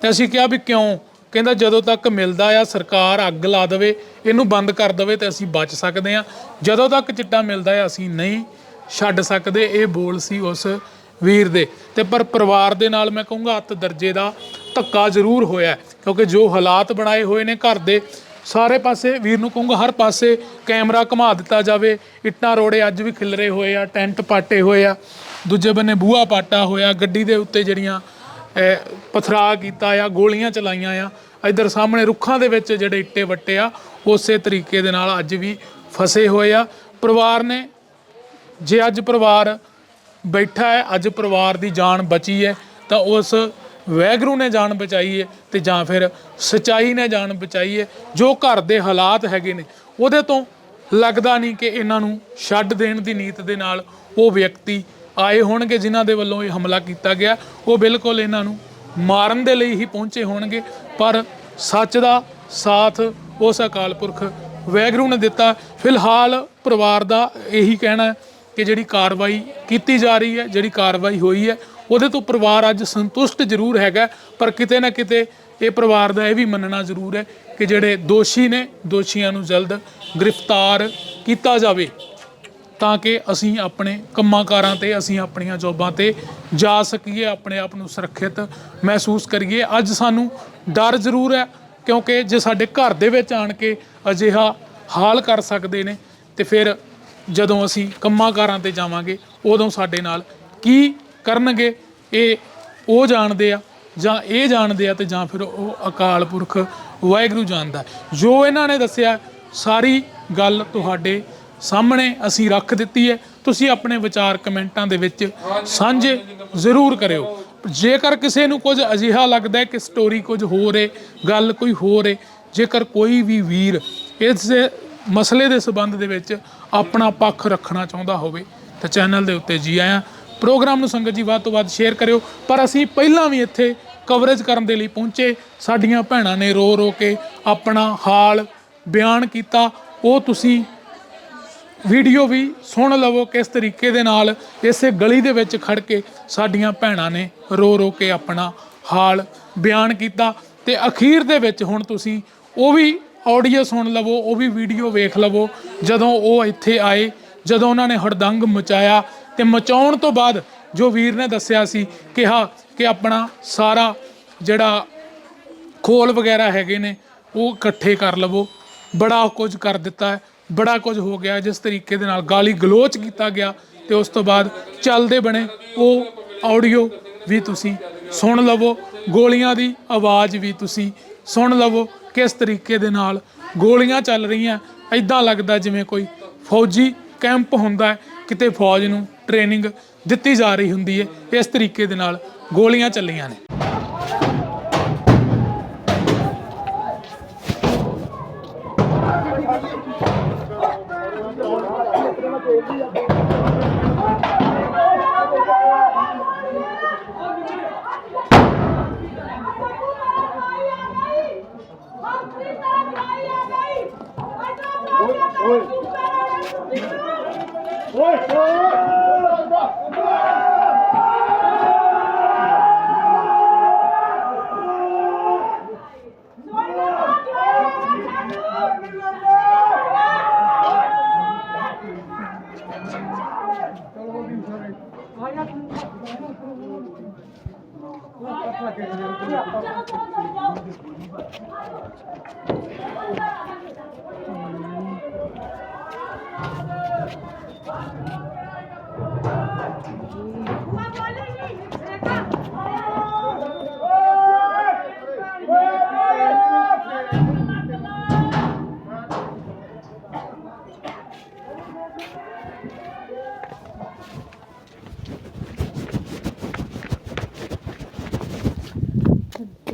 ਤੇ ਅਸੀਂ ਕਿਹਾ ਵੀ ਕਿਉਂ? ਕਹਿੰਦਾ ਜਦੋਂ ਤੱਕ ਮਿਲਦਾ ਆ, ਸਰਕਾਰ ਅੱਗ ਲਾ ਦੇਵੇ, ਇਹਨੂੰ ਬੰਦ ਕਰ ਦੇਵੇ ਤੇ ਅਸੀਂ ਬਚ ਸਕਦੇ ਆ ਜਦੋਂ ਤੱਕ ਚਿੱਟਾ ਮਿਲਦਾ ਆ, ਅਸੀਂ ਨਹੀਂ ਛੱਡ ਸਕਦੇ, ਇਹ ਬੋਲ ਸੀ ਉਸ ਵੀਰ ਦੇ। ਤੇ ਪਰ ਪਰਿਵਾਰ ਦੇ ਨਾਲ ਮੈਂ ਕਹੂੰਗਾ ਅੱਤ ਦਰਜੇ ਦਾ ਧੱਕਾ ਜ਼ਰੂਰ ਹੋਇਆ ਕਿਉਂਕਿ ਜੋ ਹਾਲਾਤ ਬਣਾਏ ਹੋਏ ਨੇ ਘਰ ਦੇ, ਸਾਰੇ ਪਾਸੇ ਵੀਰ ਨੂੰ ਕਹੂੰਗਾ, ਹਰ ਪਾਸੇ ਕੈਮਰਾ ਘੁਮਾ ਦਿੱਤਾ ਜਾਵੇ। ਇੱਟਾਂ ਰੋੜੇ ਅੱਜ ਵੀ ਖਿਲਰੇ ਹੋਏ ਆ, ਟੈਂਟ ਪਾਟੇ ਹੋਏ ਆ, ਦੂਜੇ ਬੰਨੇ ਬੂਹਾ ਪਾਟਾ ਹੋਇਆ, ਗੱਡੀ ਦੇ ਉੱਤੇ ਜਿਹੜੀਆਂ ਪਥਰਾ ਕੀਤਾ ਆ, ਗੋਲੀਆਂ ਚਲਾਈਆਂ ਆ। ਇਧਰ ਸਾਹਮਣੇ ਰੁੱਖਾਂ ਦੇ ਵਿੱਚ ਜਿਹੜੇ ਇੱਟੇ ਵੱਟੇ ਆ, ਉਸੇ ਤਰੀਕੇ ਦੇ ਨਾਲ ਅੱਜ ਵੀ ਫਸੇ ਹੋਏ ਆ। ਪਰਿਵਾਰ ਨੇ, ਜੇ ਅੱਜ ਪਰਿਵਾਰ ਬੈਠਾ ਹੈ, ਅੱਜ ਪਰਿਵਾਰ ਦੀ ਜਾਨ ਬਚੀ ਹੈ, ਤਾਂ ਉਸ ਵੈਗਰੂ ਨੇ ਜਾਨ ਬਚਾਈ ਹੈ ਤੇ ਜਾਂ ਫਿਰ ਸਚਾਈ ਨੇ ਜਾਨ ਬਚਾਈ ਹੈ। ਜੋ ਘਰ ਦੇ ਹਾਲਾਤ ਹੈਗੇ ਨੇ, ਉਹਦੇ ਤੋਂ ਲੱਗਦਾ ਨਹੀਂ ਕਿ ਇਹਨਾਂ ਨੂੰ ਛੱਡ ਦੇਣ ਦੀ ਨੀਤ ਦੇ ਨਾਲ ਉਹ ਵਿਅਕਤੀ ਆਏ ਹੋਣਗੇ ਜਿਨ੍ਹਾਂ ਦੇ ਵੱਲੋਂ ਇਹ ਹਮਲਾ ਕੀਤਾ ਗਿਆ। ਉਹ ਬਿਲਕੁਲ ਇਹਨਾਂ ਨੂੰ ਮਾਰਨ ਦੇ ਲਈ ਹੀ ਪਹੁੰਚੇ ਹੋਣਗੇ, ਪਰ ਸੱਚ ਦਾ ਸਾਥ ਉਸ ਅਕਾਲ ਪੁਰਖ ਵੈਗਰੂ ਨੇ ਦਿੱਤਾ। ਫਿਲਹਾਲ ਪਰਿਵਾਰ ਦਾ ਇਹੀ ਕਹਿਣਾ ਹੈ ਕਿ ਜਿਹੜੀ ਕਾਰਵਾਈ ਕੀਤੀ ਜਾ ਰਹੀ ਹੈ, ਜਿਹੜੀ ਕਾਰਵਾਈ ਹੋਈ ਹੈ, ਉਹਦੇ ਤੋਂ ਪਰਿਵਾਰ ਅੱਜ ਸੰਤੁਸ਼ਟ ਜ਼ਰੂਰ ਹੈਗਾ। ਪਰ ਕਿਤੇ ਨਾ ਕਿਤੇ ਇਹ ਪਰਿਵਾਰ ਦਾ ਇਹ ਵੀ ਮੰਨਣਾ ਜ਼ਰੂਰ ਹੈ ਕਿ ਜਿਹੜੇ ਦੋਸ਼ੀ ਨੇ, ਦੋਸ਼ੀਆਂ ਨੂੰ ਜਲਦ ਗ੍ਰਿਫਤਾਰ ਕੀਤਾ ਜਾਵੇ। ਤਾਂ ਕਿ ਅਸੀਂ ਆਪਣੇ ਕੰਮਾਂ ਕਾਰਾਂ ਤੇ, ਅਸੀਂ ਆਪਣੀਆਂ ਜੋਬਾਂ ਤੇ ਜਾ ਸਕੀਏ, ਆਪਣੇ ਆਪ ਨੂੰ ਸੁਰੱਖਿਅਤ ਮਹਿਸੂਸ ਕਰੀਏ। ਅੱਜ ਸਾਨੂੰ ਡਰ ਜ਼ਰੂਰ ਹੈ, ਕਿਉਂਕਿ ਜੇ ਸਾਡੇ ਘਰ ਦੇ ਵਿੱਚ ਆਣ ਕੇ ਅਜਿਹਾ ਹਾਲ ਕਰ ਸਕਦੇ ਨੇ, ਤੇ ਫਿਰ ਜਦੋਂ ਅਸੀਂ ਕੰਮਾਂ ਕਾਰਾਂ ਤੇ ਜਾਵਾਂਗੇ, ਉਦੋਂ ਸਾਡੇ ਨਾਲ ਕੀ ਕਰਨਗੇ, ਇਹ ਉਹ ਜਾਣਦੇ ਆ ਜਾਂ ਇਹ ਜਾਣਦੇ ਆ ਤੇ ਜਾਂ ਫਿਰ ਉਹ ਅਕਾਲ ਪੁਰਖ ਵਾਹਿਗੁਰੂ ਜਾਣਦਾ ਜੋ ਇਹਨਾਂ ਨੇ ਦੱਸਿਆ, ਸਾਰੀ ਗੱਲ ਤੁਹਾਡੇ ਸਾਹਮਣੇ ਅਸੀਂ ਰੱਖ ਦਿੱਤੀ ਹੈ। ਤੁਸੀਂ ਆਪਣੇ ਵਿਚਾਰ ਕਮੈਂਟਾਂ ਦੇ ਵਿੱਚ ਸਾਂਝੇ ਜ਼ਰੂਰ ਕਰਿਓ। ਜੇਕਰ ਕਿਸੇ ਨੂੰ ਕੁਝ ਅਜਿਹਾ ਲੱਗਦਾ ਹੈ ਕਿ ਸਟੋਰੀ ਕੁਝ ਹੋਰ ਹੈ ਗੱਲ ਕੋਈ ਹੋਰ ਹੈ ਜੇਕਰ ਕੋਈ ਵੀ ਵੀਰ ਇਸ ਮਸਲੇ ਦੇ ਸਬੰਧ ਦੇ ਵਿੱਚ ਆਪਣਾ ਪੱਖ ਰੱਖਣਾ ਚਾਹੁੰਦਾ ਹੋਵੇ, ਤਾਂ ਚੈਨਲ ਦੇ ਉੱਤੇ ਜੀ ਆਇਆਂ। ਪ੍ਰੋਗਰਾਮ ਨੂੰ ਸੰਗਤ ਜੀ ਵੱਧ ਤੋਂ ਵੱਧ ਸ਼ੇਅਰ ਕਰਿਓ। ਪਰ ਅਸੀਂ ਪਹਿਲਾਂ ਵੀ ਇੱਥੇ ਕਵਰੇਜ ਕਰਨ ਦੇ ਲਈ ਪਹੁੰਚੇ। ਸਾਡੀਆਂ ਭੈਣਾਂ ਨੇ ਰੋ ਰੋ ਕੇ ਆਪਣਾ ਹਾਲ ਬਿਆਨ ਕੀਤਾ। ਉਹ ਤੁਸੀਂ ਵੀਡੀਓ ਵੀ ਸੁਣ ਲਵੋ ਕਿਸ ਤਰੀਕੇ ਦੇ ਨਾਲ ਇਸੇ ਗਲੀ ਦੇ ਵਿੱਚ ਖੜ ਕੇ ਸਾਡੀਆਂ ਭੈਣਾਂ ਨੇ ਰੋ ਰੋ ਕੇ ਆਪਣਾ ਹਾਲ ਬਿਆਨ ਕੀਤਾ ਤੇ ਅਖੀਰ ਦੇ ਵਿੱਚ ਹੁਣ ਤੁਸੀਂ ਉਹ ਵੀ ਆਡੀਓ ਸੁਣ ਲਵੋ, ਉਹ ਵੀ ਵੀਡੀਓ ਵੇਖ ਲਵੋ। ਜਦੋਂ ਉਹ ਇੱਥੇ ਆਏ, ਜਦੋਂ ਉਹਨਾਂ ਨੇ ਹੜਦੰਗ ਮਚਾਇਆ ਤੇ ਮਚਾਉਣ ਤੋਂ ਬਾਅਦ ਜੋ ਵੀਰ ਨੇ ਦੱਸਿਆ ਸੀ ਕਿਹਾ ਕਿ ਆਪਣਾ ਸਾਰਾ ਜਿਹੜਾ ਖੋਲ ਵਗੈਰਾ ਹੈਗੇ ਨੇ, ਉਹ ਇਕੱਠੇ ਕਰ ਲਵੋ। ਬੜਾ ਕੁਝ ਕਰ ਦਿੱਤਾ ਹੈ। ਬੜਾ ਕੁਝ ਹੋ ਗਿਆ, ਜਿਸ ਤਰੀਕੇ ਦੇ ਨਾਲ ਗਾਲੀ ਗਲੋਚ ਕੀਤਾ ਗਿਆ ਤੇ ਉਸ ਤੋਂ ਬਾਅਦ ਚੱਲਦੇ ਬਣੇ ਉਹ ਆਡੀਓ ਵੀ ਤੁਸੀਂ ਸੁਣ ਲਵੋ, ਗੋਲੀਆਂ ਦੀ ਆਵਾਜ਼ ਵੀ ਤੁਸੀਂ ਸੁਣ ਲਵੋ, ਕਿਸ ਤਰੀਕੇ ਦੇ ਨਾਲ ਗੋਲੀਆਂ ਚੱਲ ਰਹੀਆਂ। ਐਦਾਂ ਲੱਗਦਾ ਜਿਵੇਂ ਕੋਈ ਫੌਜੀ ਕੈਂਪ ਹੁੰਦਾ ਕਿਤੇ ਫੌਜ ਨੂੰ ਟ੍ਰੇਨਿੰਗ ਦਿੱਤੀ ਜਾ ਰਹੀ ਹੁੰਦੀ ਹੈ, ਇਸ ਤਰੀਕੇ ਦੇ ਨਾਲ ਗੋਲੀਆਂ ਚੱਲੀਆਂ ਨੇ।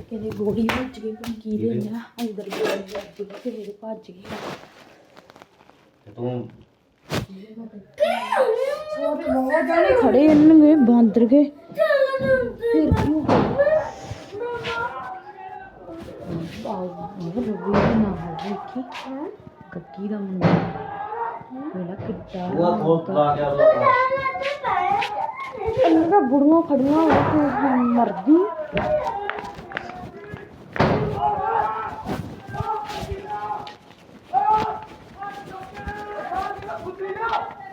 ਕਿਤੇ ਗੋਲੀ ਵੱਜ ਗਈ ਪਤਾ ਕੀ ਲੈਣਾ ਅੰਦਰ ਗੋਲੀ ਵੱਜ ਗਈ ਤੇ ਮੇਰੇ ਭੱਜ ਗਈ ਤੇ ਤੂੰ ਸਾਰੇ ਬਹੁਤ ਜਾਣੇ ਖੜੇ ਇੰਨਗੇ ਬਾਂਦਰ ਕੇ ਫਿਰ ਕੀ ਗਿਆ? ਆਹ ਉਹ ਰਵੀ ਦਾ ਨਾਮ ਹੈ ਦੇਖੀ ਕੱਕੀ ਦਾ ਮੁੰਡਾ ਮੇਰਾ ਕਿੱਡਾ ਉਹ ਖੋਲ ਪਾ ਕੇ ਆ ਅੰਦਰ ਬੁੜੀਆਂ ਖੜੀਆਂ ਹੋ ਤੂੰ ਮਰਦੀ।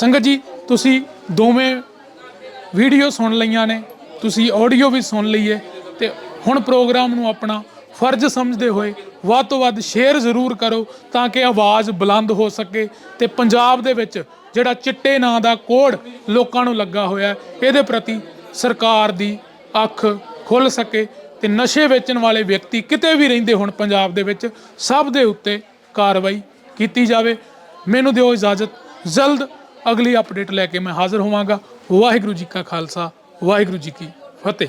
ਸੰਗਤ ਜੀ, ਤੁਸੀਂ ਦੋਵੇਂ ਵੀਡੀਓ ਸੁਣ ਲਈਆਂ ਨੇ, ਤੁਸੀਂ ਆਡੀਓ ਵੀ ਸੁਣ ਲਈਏ ਤੇ ਹੁਣ ਪ੍ਰੋਗਰਾਮ ਨੂੰ ਆਪਣਾ ਫਰਜ਼ ਸਮਝਦੇ ਹੋਏ ਵੱਧ ਤੋਂ ਵੱਧ ਸ਼ੇਅਰ ਜ਼ਰੂਰ ਕਰੋ ਤਾਂ ਕਿ ਆਵਾਜ਼ ਬੁਲੰਦ ਹੋ ਸਕੇ ਤੇ ਪੰਜਾਬ ਦੇ ਵਿੱਚ ਜਿਹੜਾ ਚਿੱਟੇ ਨਾਂ ਦਾ ਕੋੜ ਲੋਕਾਂ ਨੂੰ ਲੱਗਾ ਹੋਇਆ, ਇਹਦੇ ਪ੍ਰਤੀ ਸਰਕਾਰ ਦੀ ਅੱਖ ਖੁੱਲ ਸਕੇ ਤੇ ਨਸ਼ੇ ਵੇਚਣ ਵਾਲੇ ਵਿਅਕਤੀ ਕਿਤੇ ਵੀ ਰਹਿੰਦੇ ਹੋਣ ਪੰਜਾਬ ਦੇ ਵਿੱਚ, ਸਭ ਦੇ ਉੱਤੇ ਕਾਰਵਾਈ ਕੀਤੀ ਜਾਵੇ। ਮੈਨੂੰ ਦਿਓ ਇਜਾਜ਼ਤ, ਜਲਦ ਅਗਲੀ ਅਪਡੇਟ ਲੈ ਕੇ ਮੈਂ ਹਾਜ਼ਰ ਹੋਵਾਂਗਾ। ਵਾਹਿਗੁਰੂ ਜੀ ਕਾ ਖਾਲਸਾ, ਵਾਹਿਗੁਰੂ ਜੀ ਕੀ ਫਤਿਹ।